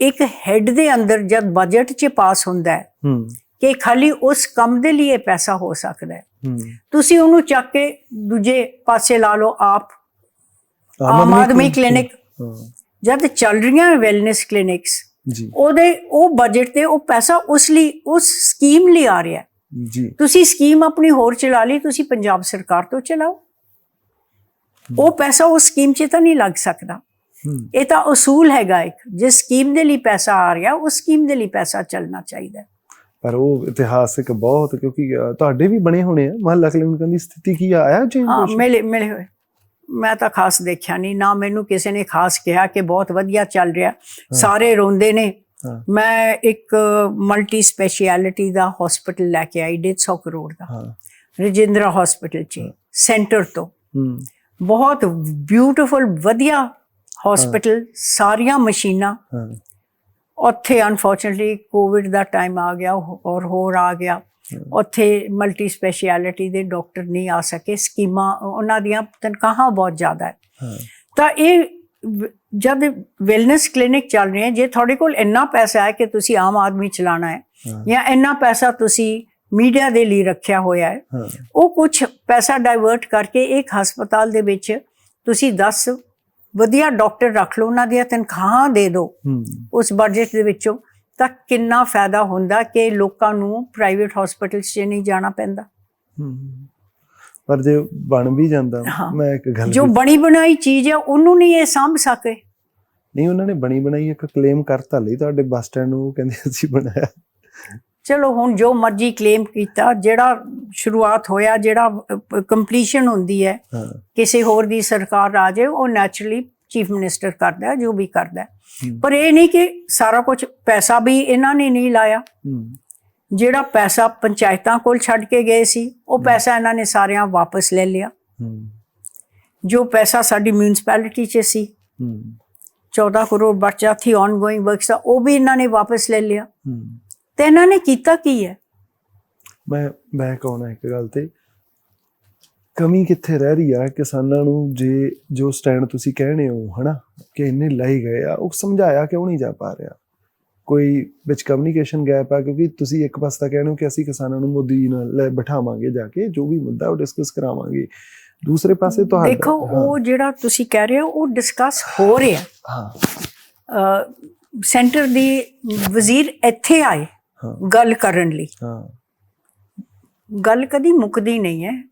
ਇੱਕ ਹੈੱਡ ਦੇ ਅੰਦਰ ਜਦ ਬਜਟ 'ਚ ਪਾਸ ਹੁੰਦਾ ਹੈ ਕਿ ਖਾਲੀ ਉਸ ਕੰਮ ਦੇ ਲਈ ਪੈਸਾ ਹੋ ਸਕਦਾ ਹੂੰ। ਤੁਸੀਂ ਉਹਨੂੰ ਚੱਕ ਕੇ ਦੂਜੇ ਪਾਸੇ ਲਾ ਲਓ ਆਪ। ਆਮ ਆਦਮੀ ਕਲੀਨਿਕ ਜਦ ਚੱਲ ਰਹੀਆਂ ਵੈਲਨੈਸ ਕਲੀਨਿਕਸ ਜੀ। ਉਹਦੇ ਉਹ ਬਜਟ ਤੇ ਉਹ ਪੈਸਾ ਉਸ ਲਈ ਉਸ ਸਕੀਮ ਲਈ ਆ ਰਿਹਾ। ਜੀ। ਤੁਸੀਂ ਸਕੀਮ ਆਪਣੀ ਹੋਰ ਚਲਾ ਲਈ ਤੁਸੀਂ ਪੰਜਾਬ ਸਰਕਾਰ ਤੋਂ ਚਲਾਓ। ਉਹ ਪੈਸਾ ਉਸ ਸਕੀਮ 'ਚ ਤਾਂ ਨਹੀਂ ਲੱਗ ਸਕਦਾ। ਇਹ ਤਾਂ ਉਸੂਲ ਹੈਗਾ ਇੱਕ। ਜਿਸ ਸਕੀਮ ਦੇ ਲਈ ਪੈਸਾ ਆ ਰਿਹਾ ਉਸ ਸਕੀਮ ਦੇ ਲਈ ਪੈਸਾ ਚੱਲਣਾ ਚਾਹੀਦਾ। ਪਰ ਉਹ ਇਤਿਹਾਸਿਕ ਬਹੁਤ ਕਿਉਂਕਿ ਤੁਹਾਡੇ ਵੀ ਬਣੇ ਹੋਣੇ ਆ। ਮਹੱਲਾ ਕਲੀਨਿਕਾਂ ਦੀ ਸਥਿਤੀ ਕੀ ਆ? ਆਇਆ ਚੇਂਜ ਹਾਂ ਮਿਲੇ ਮਿਲੇ ਹੋਏ। ਮੈਂ ਤਾਂ ਖਾਸ ਦੇਖਿਆ ਨਹੀਂ। ਨਾ ਮੈਨੂੰ ਕਿਸੇ ਨੇ ਖਾਸ ਕਿਹਾ ਕਿ ਬਹੁਤ ਵਧੀਆ ਚੱਲ ਰਿਹਾ। ਸਾਰੇ ਰੋਂਦੇ ਨੇ। ਮੈਂ ਇੱਕ ਮਲਟੀ ਸਪੈਸ਼ਲਿਟੀ ਦਾ ਹਸਪੀਟਲ ਲੈ ਕੇ ਆਈ 150 ਕਰੋੜ ਦਾ। ਰਜਿੰਦਰਾ ਹਸਪੀਟਲ ਚ ਸੈਂਟਰ ਤੋਂ। ਬਹੁਤ ਬਿਊਟੀਫੁਲ ਵਧੀਆ ਹਸਪੀਟਲ ਸਾਰੀਆਂ ਮਸ਼ੀਨਾਂ। ਉੱਥੇ ਅਨਫੋਰਚੂਨਟਲੀ ਕੋਵਿਡ ਦਾ ਟਾਈਮ ਆ ਗਿਆ ਔਰ ਹੋਰ ਆ ਗਿਆ। ਉੱਥੇ ਮਲਟੀ ਸਪੈਸ਼ਲਿਟੀ ਦੇ ਡਾਕਟਰ ਨਹੀਂ ਆ ਸਕੇ ਸਕੀਮਾਂ ਉਹਨਾਂ ਦੀਆਂ ਤਨਖਾਹਾਂ ਬਹੁਤ ਜ਼ਿਆਦਾ ਹੈ। ਤਾਂ ਇਹ ਜਦ ਵੈਲਨੈਸ ਕਲੀਨਿਕ ਚੱਲ ਰਹੇ ਹੈ ਜੇ ਤੁਹਾਡੇ ਕੋਲ ਇੰਨਾ ਪੈਸਾ ਹੈ ਕਿ ਤੁਸੀਂ ਆਮ ਆਦਮੀ ਚਲਾਣਾ ਹੈ ਜਾਂ ਇੰਨਾ ਪੈਸਾ ਤੁਸੀਂ ਮੀਡੀਆ ਦੇ ਲਈ ਰੱਖਿਆ ਹੋਇਆ ਹੈ ਹਾਂ। ਉਹ ਕੁਝ ਪੈਸਾ ਡਾਇਵਰਟ ਕਰਕੇ ਇੱਕ ਹਸਪਤਾਲ ਦੇ ਵਿੱਚ ਤੁਸੀਂ 10 ਵਧੀਆ ਡਾਕਟਰ ਰੱਖ ਲਓ ਉਹਨਾਂ ਦੀਆਂ ਤਨਖਾਹਾਂ ਦੇ ਦਿਓ। ਉਸ ਬਜਟ ਦੇ ਵਿੱਚੋਂ ਤਾਂ ਕਿੰਨਾ ਫਾਇਦਾ ਹੁੰਦਾ ਕਿ ਲੋਕਾਂ ਨੂੰ ਪ੍ਰਾਈਵੇਟ ਹਸਪੀਟਲਸ 'ਚ ਨਹੀਂ ਜਾਣਾ ਪੈਂਦਾ। ਪਰ ਜੇ ਬਣ ਵੀ ਜਾਂਦਾ। ਮੈਂ ਇੱਕ ਗੱਲ ਜੋ ਬਣੀ ਬਣਾਈ ਚੀਜ਼ ਹੈ ਉਹਨੂੰ ਨਹੀਂ ਇਹ ਸਾਂਭ ਸਕੇ। ਨਹੀਂ ਉਹਨਾਂ ਨੇ ਬਣੀ ਬਣਾਈ ਇੱਕ ਕਲੇਮ ਕਰਤਾ ਲਈ ਤੁਹਾਡੇ ਬੱਸ ਸਟੈਂਡ ਨੂੰ ਕਹਿੰਦੇ ਅਸੀਂ ਬਣਾਇਆ। ਚਲੋ ਹੁਣ ਜੋ ਮਰਜ਼ੀ ਕਲੇਮ ਕੀਤਾ ਜਿਹੜਾ ਸ਼ੁਰੂਆਤ ਹੋਇਆ ਜਿਹੜਾ ਕੰਪਲੀਸ਼ਨ ਹੁੰਦੀ ਹੈ ਕਿਸੇ ਹੋਰ ਦੀ ਸਰਕਾਰ ਆ ਜਾਏ ਉਹ ਨੈਚੁਰਲੀ ਚੀਫ ਮਿਨਿਸਟਰ ਕਰਦਾ ਹੈ, ਜੋ ਵੀ ਕਰਦਾ ਹੈ। ਪਰ ਇਹ ਨਹੀਂ ਕਿ ਸਾਰਾ ਕੁਝ ਪੈਸਾ ਵੀ ਇਹਨਾਂ ਨੇ ਨਹੀਂ ਲਾਇਆ। ਜਿਹੜਾ ਪੈਸਾ ਪੰਚਾਇਤਾਂ ਕੋਲ ਛੱਡ ਕੇ ਗਏ ਸੀ ਉਹ ਪੈਸਾ ਇਹਨਾਂ ਨੇ ਸਾਰਿਆਂ ਵਾਪਸ ਲੈ ਲਿਆ। ਜੋ ਪੈਸਾ ਸਾਡੀ ਮਿਊਨਿਸਪੈਲਿਟੀ 'ਚ ਸੀ ਹੂੰ। 14 ਕਰੋੜ ਬਚਾ ਥੀ ਆਨਗੋਇੰਗ ਵਰਕਸ ਦਾ ਉਹ ਵੀ ਇਹਨਾਂ ਨੇ ਵਾਪਸ ਲੈ ਲਿਆ। ਤੇ ਇਹਨਾਂ ਨੇ ਕੀਤਾ ਕੀ ਹੈ? ਮੈਂ ਮੈਂ ਕਹਣਾ ਇੱਕ ਗੱਲ ਤੇ ਕਮੀ ਕਿੱਥੇ ਰਹਿ ਰਹੀ ਆ ਕਿਸਾਨਾਂ ਨੂੰ ਜੇ ਜੋ ਸਟੈਂਡ ਤੁਸੀਂ ਕਹਿਣੇ ਹੋ ਹਨਾ ਕਿ ਇੰਨੇ ਲਏ ਗਏ ਆ ਉਹ ਸਮਝਾਇਆ ਕਿਉਂ ਨਹੀਂ ਜਾ ਪਾ ਰਿਹਾ? ਕੋਈ ਵਿੱਚ ਕਮਿਊਨੀਕੇਸ਼ਨ ਗੈਪ ਆ ਕਿਉਂਕਿ ਤੁਸੀਂ ਇੱਕ ਪਾਸੇ ਤਾਂ ਕਹਿੰਦੇ ਹੋ ਕਿ ਅਸੀਂ ਕਿਸਾਨਾਂ ਨੂੰ ਮੋਦੀ ਜੀ ਨਾਲ ਬਿਠਾਵਾਂਗੇ ਜਾ ਕੇ ਜੋ ਵੀ ਮੁੱਦਾ ਉਹ ਡਿਸਕਸ ਕਰਾਵਾਂਗੇ। ਦੂਸਰੇ ਪਾਸੇ ਤੁਹਾਡਾ ਦੇਖੋ ਉਹ ਜਿਹੜਾ ਤੁਸੀਂ ਕਹਿ ਰਹੇ ਹੋ ਉਹ ਡਿਸਕਸ ਹੋ ਰਿਹਾ। ਹਾਂ। ਸੈਂਟਰ ਦੀ ਵਜ਼ੀਰ ਇੱਥੇ ਆਏ। ਗੱਲ ਕਰਨ ਲਈ। ਹਾਂ। ਗੱਲ ਕਦੀ ਮੁੱਕਦੀ ਨਹੀਂ ਹੈ।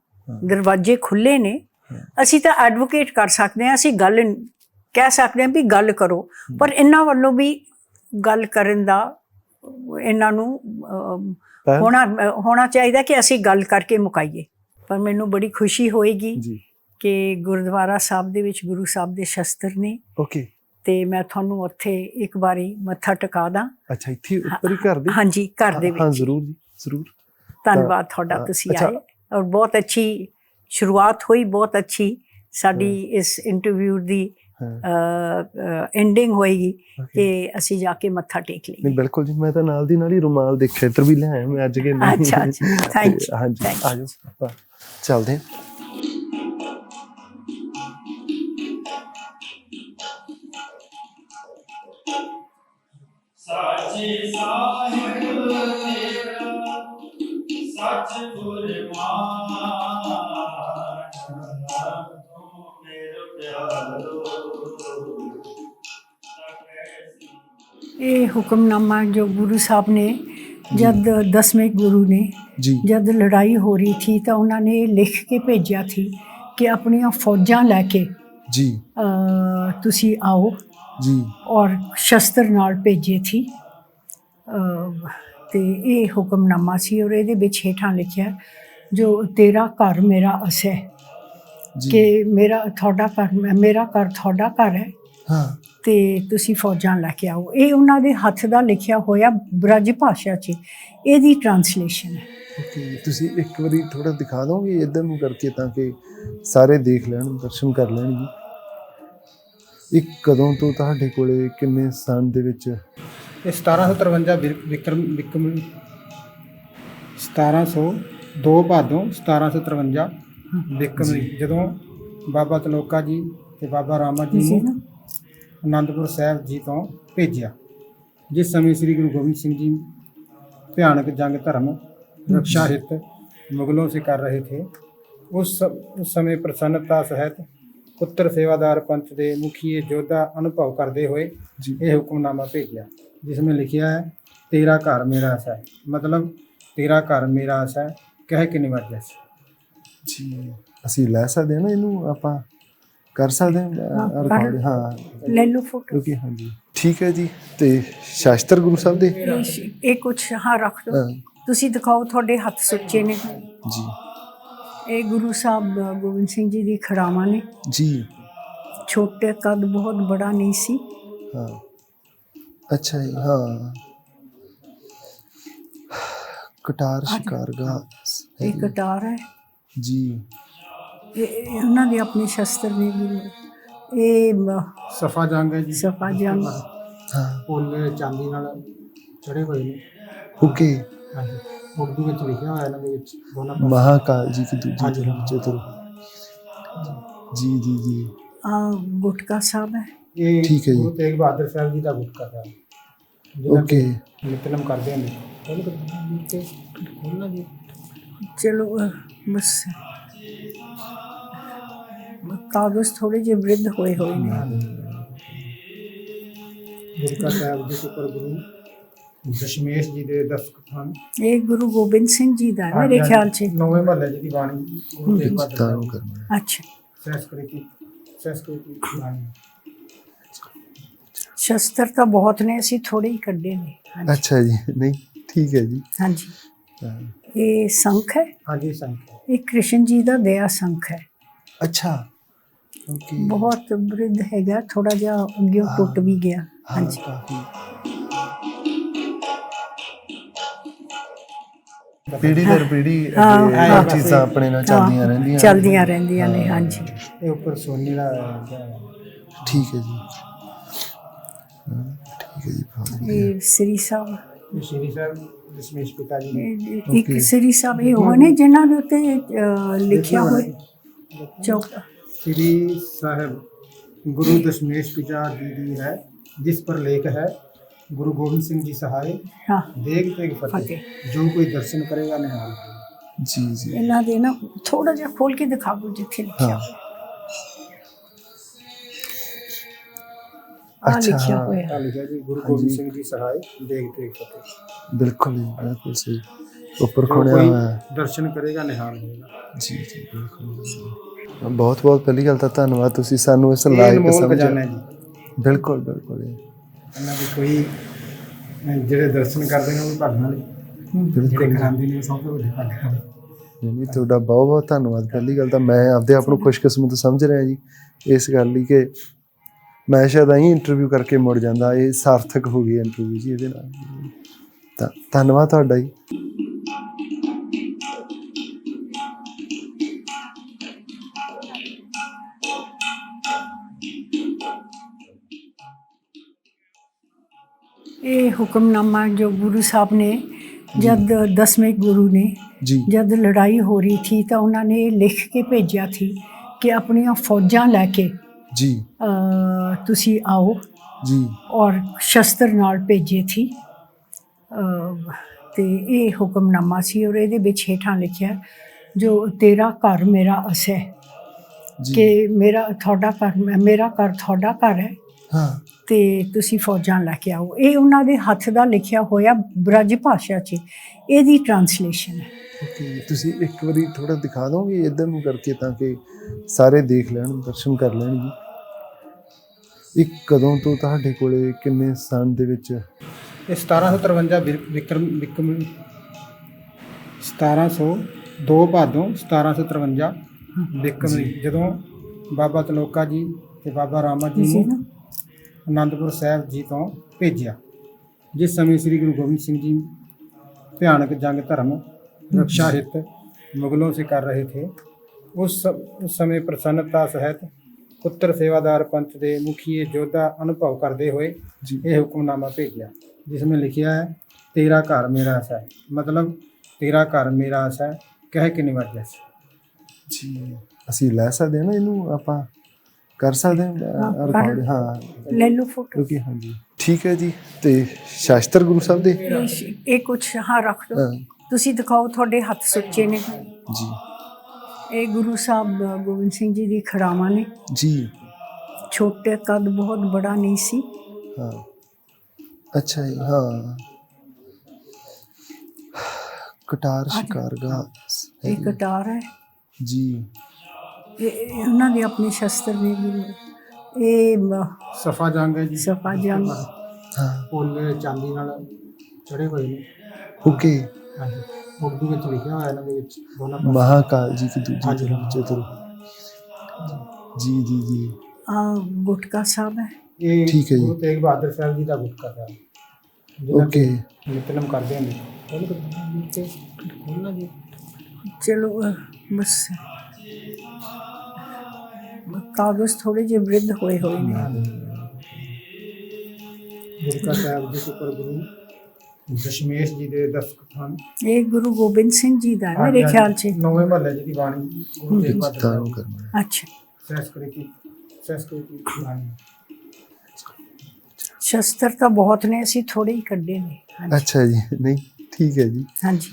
ਦਰਵਾਜ਼ੇ ਖੁੱਲੇ ਨੇ। ਅਸੀਂ ਤਾਂ ਐਡਵੋਕੇਟ ਕਰ ਸਕਦੇ ਹਾਂ ਅਸੀਂ ਗੱਲ ਕਹਿ ਸਕਦੇ ਹਾਂ ਵੀ ਗੱਲ ਕਰੋ। ਪਰ ਇਹਨਾਂ ਵੱਲੋਂ ਵੀ ਗੱਲ ਕਰਨ ਦਾ ਇਹਨਾਂ ਨੂੰ ਹੋਣਾ ਹੋਣਾ ਚਾਹੀਦਾ ਕਿ ਅਸੀਂ ਗੱਲ ਕਰਕੇ ਮੁਕਾਈਏ। ਪਰ ਮੈਨੂੰ ਬੜੀ ਖੁਸ਼ੀ ਹੋਏਗੀ ਜੀ। ਕਿ ਗੁਰਦੁਆਰਾ ਸਾਹਿਬ ਦੇ ਵਿੱਚ ਗੁਰੂ ਸਾਹਿਬ ਦੇ ਸ਼ਸਤਰ ਨੇ ਓਕੇ। ਤੇ ਮੈਂ ਤੁਹਾਨੂੰ ਉੱਥੇ ਇੱਕ ਵਾਰੀ ਮੱਥਾ ਟਿਕਾ ਦਾਂ। ਅੱਛਾ ਇੱਥੇ ਉੱਪਰ ਹੀ ਘਰ ਦੇ? ਹਾਂਜੀ ਘਰ ਦੇ ਹਾਂ ਜ਼ਰੂਰ ਜੀ ਜ਼ਰੂਰ। ਧੰਨਵਾਦ ਤੁਹਾਡਾ ਤੁਸੀਂ। ਆਏ। ਔਰ ਬਹੁਤ ਅੱਛੀ ਸ਼ੁਰੂਆਤ ਹੋਈ ਬਹੁਤ ਅੱਛੀ ਸਾਡੀ ਇਸ ਇੰਟਰਵਿਊ ਦੀ ਐਂਡਿੰਗ ਹੋਏਗੀ। ਕਿ ਅਸੀਂ ਜਾ ਕੇ ਮੱਥਾ ਟੇਕ ਲਈਏ। ਨਹੀਂ ਬਿਲਕੁਲ ਜੀ ਮੈਂ ਤਾਂ ਨਾਲ ਦੀ ਨਾਲ ਹੀ ਰੁਮਾਲ ਦੇਖਿਆ ਇੱਧਰ ਵੀ ਲਿਆਇਆ ਮੈਂ ਅੱਜ ਕੇ। ਨਹੀਂ ਅੱਛਾ, ਅੱਛਾ, thank you, ਹਾਂਜੀ. ਆਜੋ ਚੱਲਦੇ ਹਾਂ। ਸਾਚੇ ਸਾਹਿਬ ਤੇਰਾ ਸੱਚ ਗੁਰਮਾਨ ਤੂੰ ਮੇਰਾ ਪਿਆਰੋ ਇਹ ਹੁਕਮਨਾਮਾ ਜੋ ਗੁਰੂ ਸਾਹਿਬ ਨੇ ਜਦ ਦਸਵੇਂ ਗੁਰੂ ਨੇ ਜਦ ਲੜਾਈ ਹੋ ਰਹੀ ਥੀ ਤਾਂ ਉਹਨਾਂ ਨੇ ਇਹ ਲਿਖ ਕੇ ਭੇਜਿਆ ਥੀ ਕਿ ਆਪਣੀਆਂ ਫੌਜਾਂ ਲੈ ਕੇ ਜੀ। ਤੁਸੀਂ ਆਓ। ਜੀ। ਔਰ ਸ਼ਸਤਰ ਨਾਲ ਭੇਜੇ ਥੀ। ਅ, ਤੇ ਇਹ ਹੁਕਮਨਾਮਾ ਸੀ ਔਰ ਇਹਦੇ ਵਿੱਚ ਹੇਠਾਂ ਲਿਖਿਆ ਜੋ ਤੇਰਾ ਘਰ ਮੇਰਾ ਅਸੈ ਜੀ। ਕਿ ਮੇਰਾ ਤੁਹਾਡਾ ਘਰ ਮੇਰਾ ਘਰ ਤੁਹਾਡਾ ਘਰ ਹੈ। ਹਾਂ। ਤੇ ਤੁਸੀਂ ਫੌਜਾਂ ਲੈ ਕੇ ਆਓ। ਇਹ ਉਹਨਾਂ ਦੇ ਹੱਥ ਦਾ ਲਿਖਿਆ ਹੋਇਆ ਬ੍ਰਜ ਭਾਸ਼ਾ 'ਚ ਇਹਦੀ ਟਰਾਂਸਲੇਸ਼ਨ ਹੈ। ਓਕੇ ਤੁਸੀਂ ਇੱਕ ਵਾਰੀ ਥੋੜਾ ਦਿਖਾ ਦੋਗੇ ਇੱਧਰ ਨੂੰ ਕਰਕੇ ਤਾਂ ਕਿ ਸਾਰੇ ਦੇਖ ਲੈਣ ਦਰਸ਼ਨ ਕਰ ਲੈਣ ਜੀ। ਇਹ ਕਦੋਂ ਤੋਂ ਤੁਹਾਡੇ ਕੋਲੇ ਕਿੰਨੇ ਸਾਲ ਦੇ ਵਿੱਚ? ਇਹ 1753 ਵਿਰ- ਵਿਕਰਮ ਵਿਕਰਮ ਦੋ ਭਾਦੋਂ 1753 ਵਿਕਰਮੀ ਜਦੋਂ ਬਾਬਾ ਤਲੋਕਾ ਜੀ ਤੇ ਬਾਬਾ ਰਾਮਾ ਜੀ ਨੂੰ ਅਨੰਦਪੁਰ ਸਾਹਿਬ ਜੀ ਤੋਂ ਭੇਜਿਆ ਜਿਸ ਸਮੇਂ ਸ੍ਰੀ ਗੁਰੂ ਗੋਬਿੰਦ ਸਿੰਘ ਜੀ ਭਿਆਨਕ ਜੰਗ ਧਰਮ ਰਕਸ਼ਾ ਹਿੱਤ ਮੁਗਲੋਂ ਸੇ ਕਰ ਰਹੇ ਥੇ ਉਸ ਸਮੇਂ ਪ੍ਰਸੰਨਤਾ ਸਹਿਤ ਪੁੱਤਰ ਸੇਵਾਦਾਰ ਪੰਥ ਦੇ ਮੁਖੀਏ ਯੋਧਾ ਅਨੁਭਵ ਕਰਦੇ ਹੋਏ ਜੀ। ਇਹ ਹੁਕਮਨਾਮਾ ਭੇਜਿਆ ਜਿਸ ਵਿੱਚ ਲਿਖਿਆ ਹੈ ਤੇਰਾ ਘਰ ਮੇਰਾ ਆਸਾ ਹੈ। ਮਤਲਬ ਤੇਰਾ ਘਰ ਮੇਰਾ ਆਸਾ ਹੈ। ਕਹਿ ਕੇ ਨਿਵਾਜਿਆ ਜੀ ਅਸੀਂ ਲੈ ਸਕਦੇ ਹਾਂ ਨਾ ਇਹਨੂੰ ਆਪਾਂ ਕਰ ਸਕਦੇ ਹਾਂ ਹਾਂ, ਕਰ- ਰਿਕਾਰਡ ਹਾਂ। ਲੈ ਲਓ ਫੋਟੋ। ਕਿਉਂਕਿ ਹਾਂਜੀ। ਠੀਕ ਹੈ ਜੀ ਤੇ ਸ਼ਾਸਤਰ ਗੁਰੂ ਸਾਹਿਬ ਦੇ? ਇਹ ਕੁਛ ਹਾਂ ਰੱਖ ਦਿਓ ਤੁਸੀਂ ਦਿਖਾਓ ਤੁਹਾਡੇ ਹੱਥ ਸੁੱਚੇ ਨੇ। ਜੀ। ਇਹ ਗੁਰੂ ਸਾਹਿਬ ਗੋਬਿੰਦ ਸਿੰਘ ਜੀ ਦੀ ਖੜਾਵਾਂ ਨੇ। ਜੀ। ਛੋਟੇ ਕੱਦ ਬਹੁਤ ਬੜਾ ਨਹੀਂ ਸੀ। ਹਾਂ। ਅੱਛਾ ਜੀ ਹਾਂ। ਕਟਾਰ ਸ਼ਿਕਾਰਗਾ ਇਹ ਕਟਾਰ ਹੈ। ਜੀ। ਇਹ ਉਹਨਾਂ ਦੇ ਆਪਣੇ ਸ਼ਸਤਰ ਨੇ ਗੁਰੂ ਇਹ ਸਫਾ ਜੰਗ ਹੈ ਜੀ। ਸਫਾ ਜੰਗ। ਹਾਂ। ਪੋਲੇ ਚਾਂਦੀ ਨਾਲ ਚੜੇ ਹੋਏ ਨੇ। ਓਕੇ। ਹਾਂਜੀ ਉਰਦੂ ਵਿੱਚ ਲਿਖਿਆ ਹੋਇਆ ਇਹਨਾਂ ਦੇ ਵਿੱਚ ਦੋਨਾਂ ਪਾਸੇ ਮਹਾਕਾਲ ਜੀ ਕੀ ਦੂਜੀ ਹਾਂਜੀ, ਤਰਫ ਚਤੁਰ ਜੀ ਜੀ ਜੀ ਆ ਗੁਟਕਾ ਸਾਹਿਬ ਹੈ ਇਹ ਠੀਕ ਹੈ ਜੀ। ਗੁਰੂ ਤੇਗ ਬਹਾਦਰ ਸਾਹਿਬ ਜੀ ਦਾ ਗੁਟਕਾ ਹੈ ਜਿਹਨਾਂ ਓਕੇ ਨਿਤਨਮ ਕਰਦੇ ਨੇ ਖੋਲ ਕੇ ਖੋਲਣਾ ਜੀ ਚਲੋ ਅ, ਬਸ ਕਾਗਜ਼ ਥੋੜੇ ਜਿਹੇ ਵਿਰਧ ਹੋਏ ਹੋਏ ਨੇ ਗੁਟਕਾ ਸਾਹਿਬ ਜਿਸ ਉੱਪਰ ਗੁਰੂ ਦਸ਼ਮੇਸ਼ ਜੀ ਦੇ ਦਸਤਖਤ ਹਨ ਇਹ ਗੁਰੂ ਗੋਬਿੰਦ ਸਿੰਘ ਜੀ ਦਾ ਹੈ ਮੇਰੇ ਖਿਆਲ 'ਚ। ਨੌਵੇਂ ਮਹੱਲੇ ਜੀ ਦੀ ਬਾਣੀ ਗੁਰੂ ਤੇਗ ਬਹਾਦਰ ਤਾਂ ਸਾਹਿਬ ਕਰਨਾ ਅੱਛਾ। ਸੰਸਕ੍ਰਿਤੀ ਸੰਸਕ੍ਰਿਤੀ ਬਾਣੀ। ਸ਼ਸਤਰ ਤਾਂ ਬਹੁਤ ਨੇ ਅਸੀਂ ਥੋੜੇ ਹੀ ਕੱਢੇ ਨੇ। ਹਾਂਜੀ। ਅੱਛਾ ਜੀ ਨਹੀਂ ਠੀਕ ਹੈ ਜੀ। ਹਾਂਜੀ। ਹਾਂ। ਇਹ ਸੰਖ ਹੈ? ਹਾਂਜੀ ਸੰਖਿਆ ਇਹ ਕ੍ਰਿਸ਼ਨ ਜੀ ਦਾ ਦਇਆ ਸੰਖ ਹੈ। ਅੱਛਾ। ਓਕੇ ਬਹੁਤ ਬ੍ਰਿਧ ਹੈਗਾ ਥੋੜਾ ਜਿਹਾ ਅੱਗੇ ਟੁੱਟ ਵੀ ਗਿਆ। ਹਾਂ ਹਾਂਜੀ। ਪੀੜੀ ਦਰ ਪੀੜੀ ਹਾਂ, ਇਹ ਹਾਂ। ਚੀਜ਼ਾਂ ਆਪਣੇ ਨਾਲ ਚੱਲਦੀਆਂ ਹਾਂ, ਰਹਿੰਦੀਆਂ ਚੱਲਦੀਆਂ ਰਹਿੰਦੀਆਂ ਨੇ ਹਾਂਜੀ ਇਹ ਉੱਪਰ ਸੋਨੇ ਦਾ ਲੱਗਾ ਹੋਇਆ। ਠੀਕ ਹੈ ਜੀ ਹਾਂ, ਠੀਕ ਹੈ ਜੀ ਬਹੁਤ ਵਧੀਆ। ਇਹ ਸ੍ਰੀ ਸਾਹਿਬ ਇਹ ਸ਼੍ਰੀ ਸਾਹਿਬ ਦਸ਼ਮੇਸ਼ ਪਿਤਾ ਜੀ ਨੇ ਇਹ- ਇੱਕ Okay. ਸ੍ਰੀ ਸਾਹਿਬ ਇਹ ਉਹ ਨੇ ਜਿਨ੍ਹਾਂ ਦੇ ਉੱਤੇ ਅ, ਲਿਖਿਆ ਹੋਇਆ ਚੌਕ श्री साहब गुरु दशमेश पिता दीदी है जिस पर लेख है ਗੁਰੂ ਗੋਬਿੰਦ ਸਿੰਘ ਜੀ ਸਹਾਇ ਹਾਂ। ਦੇਖ ਤੇ ਫਤਿਹ। ਜੋ ਕੋਈ ਦਰਸ਼ਨ ਕਰੇਗਾ ਨਿਹਾਲ ਜੀ ਜੀ। ਇਹਨਾਂ ਦੇ ਨਾ ਥੋੜਾ ਜਿਹਾ ਖੋਲ ਕੇ ਦਿਖਾ ਦਿਓ ਜਿੱਥੇ ਲਿਖਿਆ। ਅੱਛਾ। ਲਿਖਿਆ ਹੋਇਆ। ਲਿਖਿਆ ਜੀ ਗੁਰੂ ਗੋਬਿੰਦ ਸਿੰਘ ਜੀ ਸਹਾਇ ਦੇਖ ਤੇ ਫਤਿਹ। ਬਿਲਕੁਲ ਬਿਲਕੁਲ ਸਹੀ। ਉੱਪਰ ਖੋਣਿਆ ਹੋਇਆ। ਦਰਸ਼ਨ ਕਰੇਗਾ ਨਿਹਾਲ ਹੋਏਗਾ ਜੀ ਜੀ ਬਿਲਕੁਲ ਬਹੁਤ ਬਹੁਤ ਪਹਿਲੀ ਗੱਲ ਤਾਂ ਧੰਨਵਾਦ ਤੁਸੀਂ ਸਾਨੂੰ ਇਸ ਲਾਇਕ ਸਮਝਿਆ ਬਿਲਕੁਲ ਬਿਲਕੁਲ ਇਹਨਾਂ ਦੇ ਕੋਈ ਜਿਹੜੇ ਦਰਸ਼ਨ ਕਰਦੇ ਨੇ ਉਹ ਭਾਗਾਂ ਵਾਲੇ ਜਿਹੜੇ ਕਰਾਉਂਦੇ ਨੇ ਉਹ ਸਭ ਤੋਂ ਵੱਡੇ ਭਾਗਾਂ ਵਾਲੇ ਨਹੀਂ, ਤੁਹਾਡਾ ਬਹੁਤ ਬਹੁਤ ਧੰਨਵਾਦ। ਪਹਿਲੀ ਗੱਲ ਤਾਂ ਮੈਂ ਆਪਦੇ ਆਪ ਨੂੰ ਖੁਸ਼ਕਿਸਮਤ ਸਮਝ ਰਿਹਾ ਜੀ ਇਸ ਗੱਲ ਲਈ ਕਿ ਮੈਂ ਸ਼ਾਇਦ ਆਈ ਇੰਟਰਵਿਊ ਕਰਕੇ ਮੁੜ ਜਾਂਦਾ ਇਹ ਸਾਰਥਕ ਹੋ ਗਈ ਇੰਟਰਵਿਊ ਜੀ ਇਹਦੇ ਨਾਲ। ਤਾਂ ਧੰਨਵਾਦ ਤੁਹਾਡਾ ਜੀ। ਇਹ ਹੁਕਮਨਾਮਾ ਜੋ ਗੁਰੂ ਸਾਹਿਬ ਨੇ ਜਦ ਦਸਵੇਂ ਗੁਰੂ ਨੇ ਜੀ। ਜਦ ਲੜਾਈ ਹੋ ਰਹੀ ਥੀ ਤਾਂ ਉਹਨਾਂ ਨੇ ਇਹ ਲਿਖ ਕੇ ਭੇਜਿਆ ਸੀ ਕਿ ਆਪਣੀਆਂ ਫੌਜਾਂ ਲੈ ਕੇ ਜੀ। ਤੁਸੀਂ ਆਓ ਜੀ। ਔਰ ਸ਼ਸਤਰ ਨਾਲ ਭੇਜੇ ਥੀ। ਅ, ਤੇ ਇਹ ਹੁਕਮਨਾਮਾ ਸੀ ਔਰ ਇਹਦੇ ਵਿੱਚ ਹੇਠਾਂ ਲਿਖਿਆ ਜੋ ਤੇਰਾ ਘਰ ਮੇਰਾ ਅਸੈ ਕਿ ਮੇਰਾ ਤੁਹਾਡਾ ਘਰ ਮੇਰਾ ਘਰ ਤੁਹਾਡਾ ਘਰ ਹੈ। ਹਾਂ। ਤੇ ਤੁਸੀਂ ਫੌਜਾਂ ਲੈ ਕੇ ਆਓ। ਇਹ ਉਹਨਾਂ ਦੇ ਹੱਥ ਦਾ ਲਿਖਿਆ ਹੋਇਆ ਬ੍ਰਜ ਭਾਸ਼ਾ 'ਚ ਇਹਦੀ ਟਰਾਂਸਲੇਸ਼ਨ ਹੈ। ਓਕੇ ਤੁਸੀਂ ਇੱਕ ਵਾਰੀ ਥੋੜਾ ਦਿਖਾ ਦੋਗੇ ਇਧਰ ਨੂੰ ਕਰਕੇ ਤਾਂ ਕਿ ਸਾਰੇ ਦੇਖ ਲੈਣ ਦਰਸ਼ਨ ਕਰ ਲੈਣ ਜੀ। ਇਹ ਕਦੋਂ ਤੋਂ ਤੁਹਾਡੇ ਕੋਲੇ ਕਿੰਨੇ ਸਾਲ ਦੇ ਵਿੱਚ? ਇਹ 1753 ਵਿਰ- ਵਿਕਰਮ ਵਿਕਰਮ 1702 ਭਾਦੋਂ 1753 ਵਿਕਰਮ ਜਦੋਂ ਬਾਬਾ ਤਲੋਕਾ ਜੀ ਤੇ ਬਾਬਾ ਰਾਮਾ ਜੀ ਨਾ ਅਨੰਦਪੁਰ ਸਾਹਿਬ ਜੀ ਤੋਂ ਭੇਜਿਆ ਜਿਸ ਸਮੇਂ ਸ੍ਰੀ ਗੁਰੂ ਗੋਬਿੰਦ ਸਿੰਘ ਜੀ ਭਿਆਨਕ ਜੰਗ ਧਰਮ ਰੱਖਿਆ ਹਿੱਤ ਮੁਗਲੋਂ ਸੇ ਕਰ ਰਹੇ ਥੇ। ਉਸ ਸਮੇਂ ਪ੍ਰਸੰਨਤਾ ਸਹਿਤ ਪੁੱਤਰ ਸੇਵਾਦਾਰ ਪੰਥ ਦੇ ਮੁਖੀਏ ਜੋਧਾ ਅਨੁਭਵ ਕਰਦੇ ਹੋਏ ਇਹ ਹੁਕਮਨਾਮਾ ਭੇਜਿਆ ਜਿਸ ਵਿੱਚ ਲਿਖਿਆ ਹੈ ਤੇਰਾ ਘਰ ਮੇਰਾ ਆਸ ਹੈ ਮਤਲਬ ਤੇਰਾ ਘਰ ਮੇਰਾ ਆਸ ਹੈ ਕਹਿ ਕੇ ਨਿਵਾਜਿਆ ਜੀ ਅਸੀਂ ਲੈ ਸਕਦੇ ਹਾਂ ਨਾ ਇਹਨੂੰ ਆਪਾਂ? ਕਰ ਸਕਦੇ ਹਾਂ? ਹਾਂ, ਕਰ- ਰਿਕਾਰਡ ਹਾਂ। ਲੈ ਲਓ ਫੋਟੋ ਕਿਉਂਕਿ ਹਾਂਜੀ। ਠੀਕ ਹੈ ਜੀ। ਤੇ ਸ਼ਾਸਤਰ ਗੁਰੂ ਸਾਹਿਬ ਦੇ? ਇਹ- ਇਹ ਕੁਛ ਹਾਂ ਰੱਖ ਹਾਂ, ਤੁਸੀਂ ਦਿਖਾਓ ਤੁਹਾਡੇ ਹੱਥ ਸੁੱਚੇ ਨੇ। ਜੀ। ਇਹ ਗੁਰੂ ਸਾਹਿਬ ਅ, ਗੋਬਿੰਦ ਸਿੰਘ ਜੀ ਦੀ ਖੜਾਵਾਂ ਨੇ। ਜੀ। ਛੋਟੇ ਕੱਦ ਬਹੁਤ ਬੜਾ ਨਹੀਂ ਸੀ। ਹਾਂ। ਅੱਛਾ ਜੀ ਹਾਂ। ਕਟਾਰ ਸ਼ਿਕਾਰਗਾ ਇਹ ਕਟਾਰ ਹੈ। ਜੀ। ਇਹ ਉਹਨਾਂ ਦੇ ਆਪਣੇ ਸ਼ਸਤਰ ਨੇ ਗੁਰੂ ਇਹ ਮ- ਸਫਾ ਜੰਗ ਹੈ ਜੀ। ਸਫਾ ਜੰਗ। ਹਾਂ। ਫੁੱਲ ਚਾਂਦੀ ਨਾਲ ਚੜੇ ਹੋਏ ਨੇ। ਓਕੇ। ਹਾਂਜੀ। ਉਰਦੂ ਵਿੱਚ ਲਿਖਿਆ ਹੋਇਆ ਇਹਨਾਂ ਦੇ ਵਿੱਚ ਦੋਨਾਂ ਪਾਸੇ ਮਹਾਕਾਲ ਜੀ ਕੀ ਦੂਜੀ ਹਾਂਜੀ, ਤਰਫ ਚਤੁਰ ਜੀ ਜੀ ਜੀ। ਆ ਗੁਟਕਾ ਸਾਹਿਬ ਹੈ। ਇਹ ਠੀਕ ਹੈ ਜੀ। ਗੁਰੂ ਤੇਗ ਬਹਾਦਰ ਸਾਹਿਬ ਜੀ ਦਾ ਗੁਟਕਾ ਹੈ। ਜਿਹਨਾਂ ਓਕੇ। ਨਿਤਨਮ ਕਰਦੇ ਹਨ ਜੀ ਚਲੋ ਬਸ। ਕਾਗਜ਼ ਥੋੜੇ ਜਿਹੇ ਵਿਰਧ ਹੋਏ ਹੋਏ ਨੇ। ਗੁਟਕਾ ਸਾਹਿਬ ਜਿਸ ਉੱਪਰ ਗੁਰੂ ਦਸ਼ਮੇਸ਼ ਜੀ ਦੇ ਦਸਤਖਤ ਹਨ ਇਹ ਗੁਰੂ ਗੋਬਿੰਦ ਸਿੰਘ ਜੀ ਦਾ ਮੇਰੇ ਖਿਆਲ 'ਚ। ਨੌਵੇਂ ਮਹੱਲੇ ਜੀ ਦੀ ਬਾਣੀ ਗੁਰੂ ਤੇਗ ਬਹਾਦਰ ਕਰਨਾ ਅੱਛਾ। ਸੰਸਕ੍ਰਿਤ ਸੰਸਕ੍ਰਿਤ ਦੀ ਬਾਣੀ। ਸ਼ਸਤਰ ਤਾਂ ਬਹੁਤ ਨੇ ਅਸੀਂ ਥੋੜੇ ਹੀ ਕੱਢੇ ਨੇ। ਅੱਛਾ ਜੀ ਨਹੀਂ ਠੀਕ ਹੈ ਜੀ। ਹਾਂਜੀ।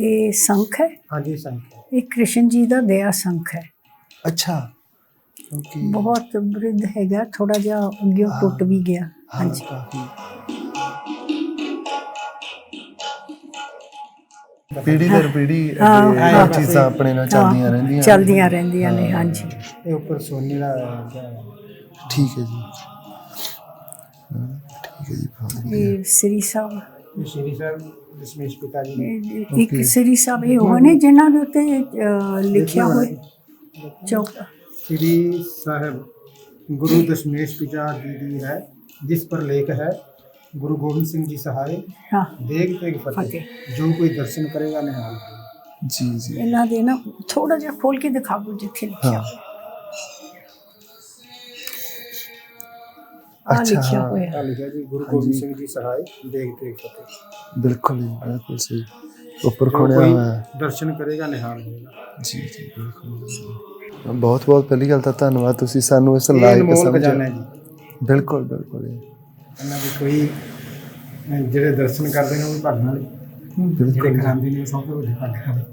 ਇਹ ਸੰਖ ਹੈ? ਹਾਂਜੀ ਸੰਖਿਆ ਇਹ ਕ੍ਰਿਸ਼ਨ ਜੀ ਦਾ ਦਇਆ ਸੰਖ ਹੈ। ਅੱਛਾ। ਓਕੇ ਬਹੁਤ ਬ੍ਰਿਧ ਹੈਗਾ ਥੋੜਾ ਜਿਹਾ ਅੱਗੇ ਟੁੱਟ ਵੀ ਗਿਆ। ਹਾਂਜੀ। ਪੀੜੀ ਦਰ ਪੀੜੀ। ਇਹ ਚੀਜ਼ਾਂ ਆਪਣੇ ਨਾਲ ਚੱਲਦੀਆਂ ਰਹਿੰਦੀਆਂ ਚੱਲਦੀਆਂ ਰਹਿੰਦੀਆਂ ਨੇ ਹਾਂਜੀ। ਇਹ ਉੱਪਰ ਸੋਨੇ ਦਾ ਠੀਕ ਹੈ ਜੀ। ਠੀਕ ਹੈ ਜੀ। ਇਹ ਸ੍ਰੀ ਸਾਹਿਬ। ਸ਼੍ਰੀ ਸਾਹਿਬ ਦਸ਼ਮੇਸ਼ ਪਿਤਾ ਜੀ ਨੇ ਇੱਕ ਸ੍ਰੀ ਸਾਹਿਬ ਇਹ ਨੇ ਜਿਨ੍ਹਾਂ ਦੇ ਉੱਤੇ ਲਿਖਿਆ ਹੋਇਆ ਚੌਕ श्री साहब गुरु दशमेश पिता जी दी है जिस पर लेख है गुरु गोविंद सिंह जी सहाय ਹਾਂ देख तेग फतेह जो कोई दर्शन करेगा निहाल होगा। ਜੀ ਜੀ ਇਹਨਾਂ ਦੇ ਨਾ ਥੋੜਾ ਜਿਹਾ ਖੋਲ ਕੇ ਦਿਖਾਓ ਜਿੱਥੇ ਲਿਖਿਆ ਹਾਂ ਹੋਇਆ ਆ ਅੱਛਾ, ਲਿਖਿਆ ਹਾਂ। ਹੋਇਆ क्या लिखा है जी गुरु गोविंद सिंह जी सहाय देख तेग फतेह ਬਿਲਕੁਲ ਜੀ ਬਿਲਕੁਲ ਸਹੀ ਉੱਪਰ जो ਖੋਣਿਆ कोई ਹੋਇਆ ਹੈ। दर्शन करेगा निहाल होगा ਜੀ ਜੀ ਬਿਲਕੁਲ ਬਹੁਤ ਬਹੁਤ ਪਹਿਲੀ ਗੱਲ ਤਾਂ ਧੰਨਵਾਦ ਤੁਸੀਂ ਸਾਨੂੰ ਇਸ ਸਮਝਿਆ। ਹੈ ਜੀ। ਬਿਲਕੁਲ ਬਿਲਕੁਲ ਜੀ। ਇਹਨਾਂ ਦੇ ਕੋਈ ਜਿਹੜੇ ਦਰਸ਼ਨ ਕਰਦੇ ਨੇ ਉਹ ਵੀ ਭਾਗਾਂ ਵਾਲੇ ਬਿਲਕੁਲ। ਕਰਾਉਂਦੇ ਨੇ ਸਭ ਤੋਂ ਵੱਡੇ ਭਾਗਾਂ ਵਾਲੇ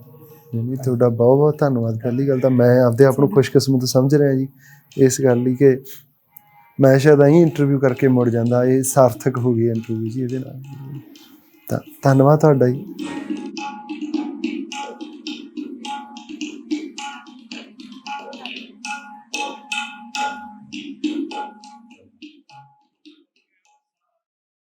ਨਹੀਂ ਤੁਹਾਡਾ ਬਹੁਤ ਬਹੁਤ ਧੰਨਵਾਦ। ਪਹਿਲੀ ਗੱਲ ਤਾਂ ਮੈਂ ਆਪਦੇ ਆਪ ਨੂੰ ਖੁਸ਼ਕਿਸਮਤ ਸਮਝ ਰਿਹਾ ਜੀ ਇਸ ਗੱਲ ਲਈ ਕਿ ਮੈਂ ਸ਼ਾਇਦ ਅਹੀਂ ਇੰਟਰਵਿਊ ਕਰਕੇ ਮੁੜ ਜਾਂਦਾ ਇਹ ਸਾਰਥਕ ਹੋ ਗਈ ਇੰਟਰਵਿਊ ਜੀ ਇਹਦੇ ਨਾਲ। ਤਾਂ ਧੰਨਵਾਦ ਤੁਹਾਡਾ ਜੀ।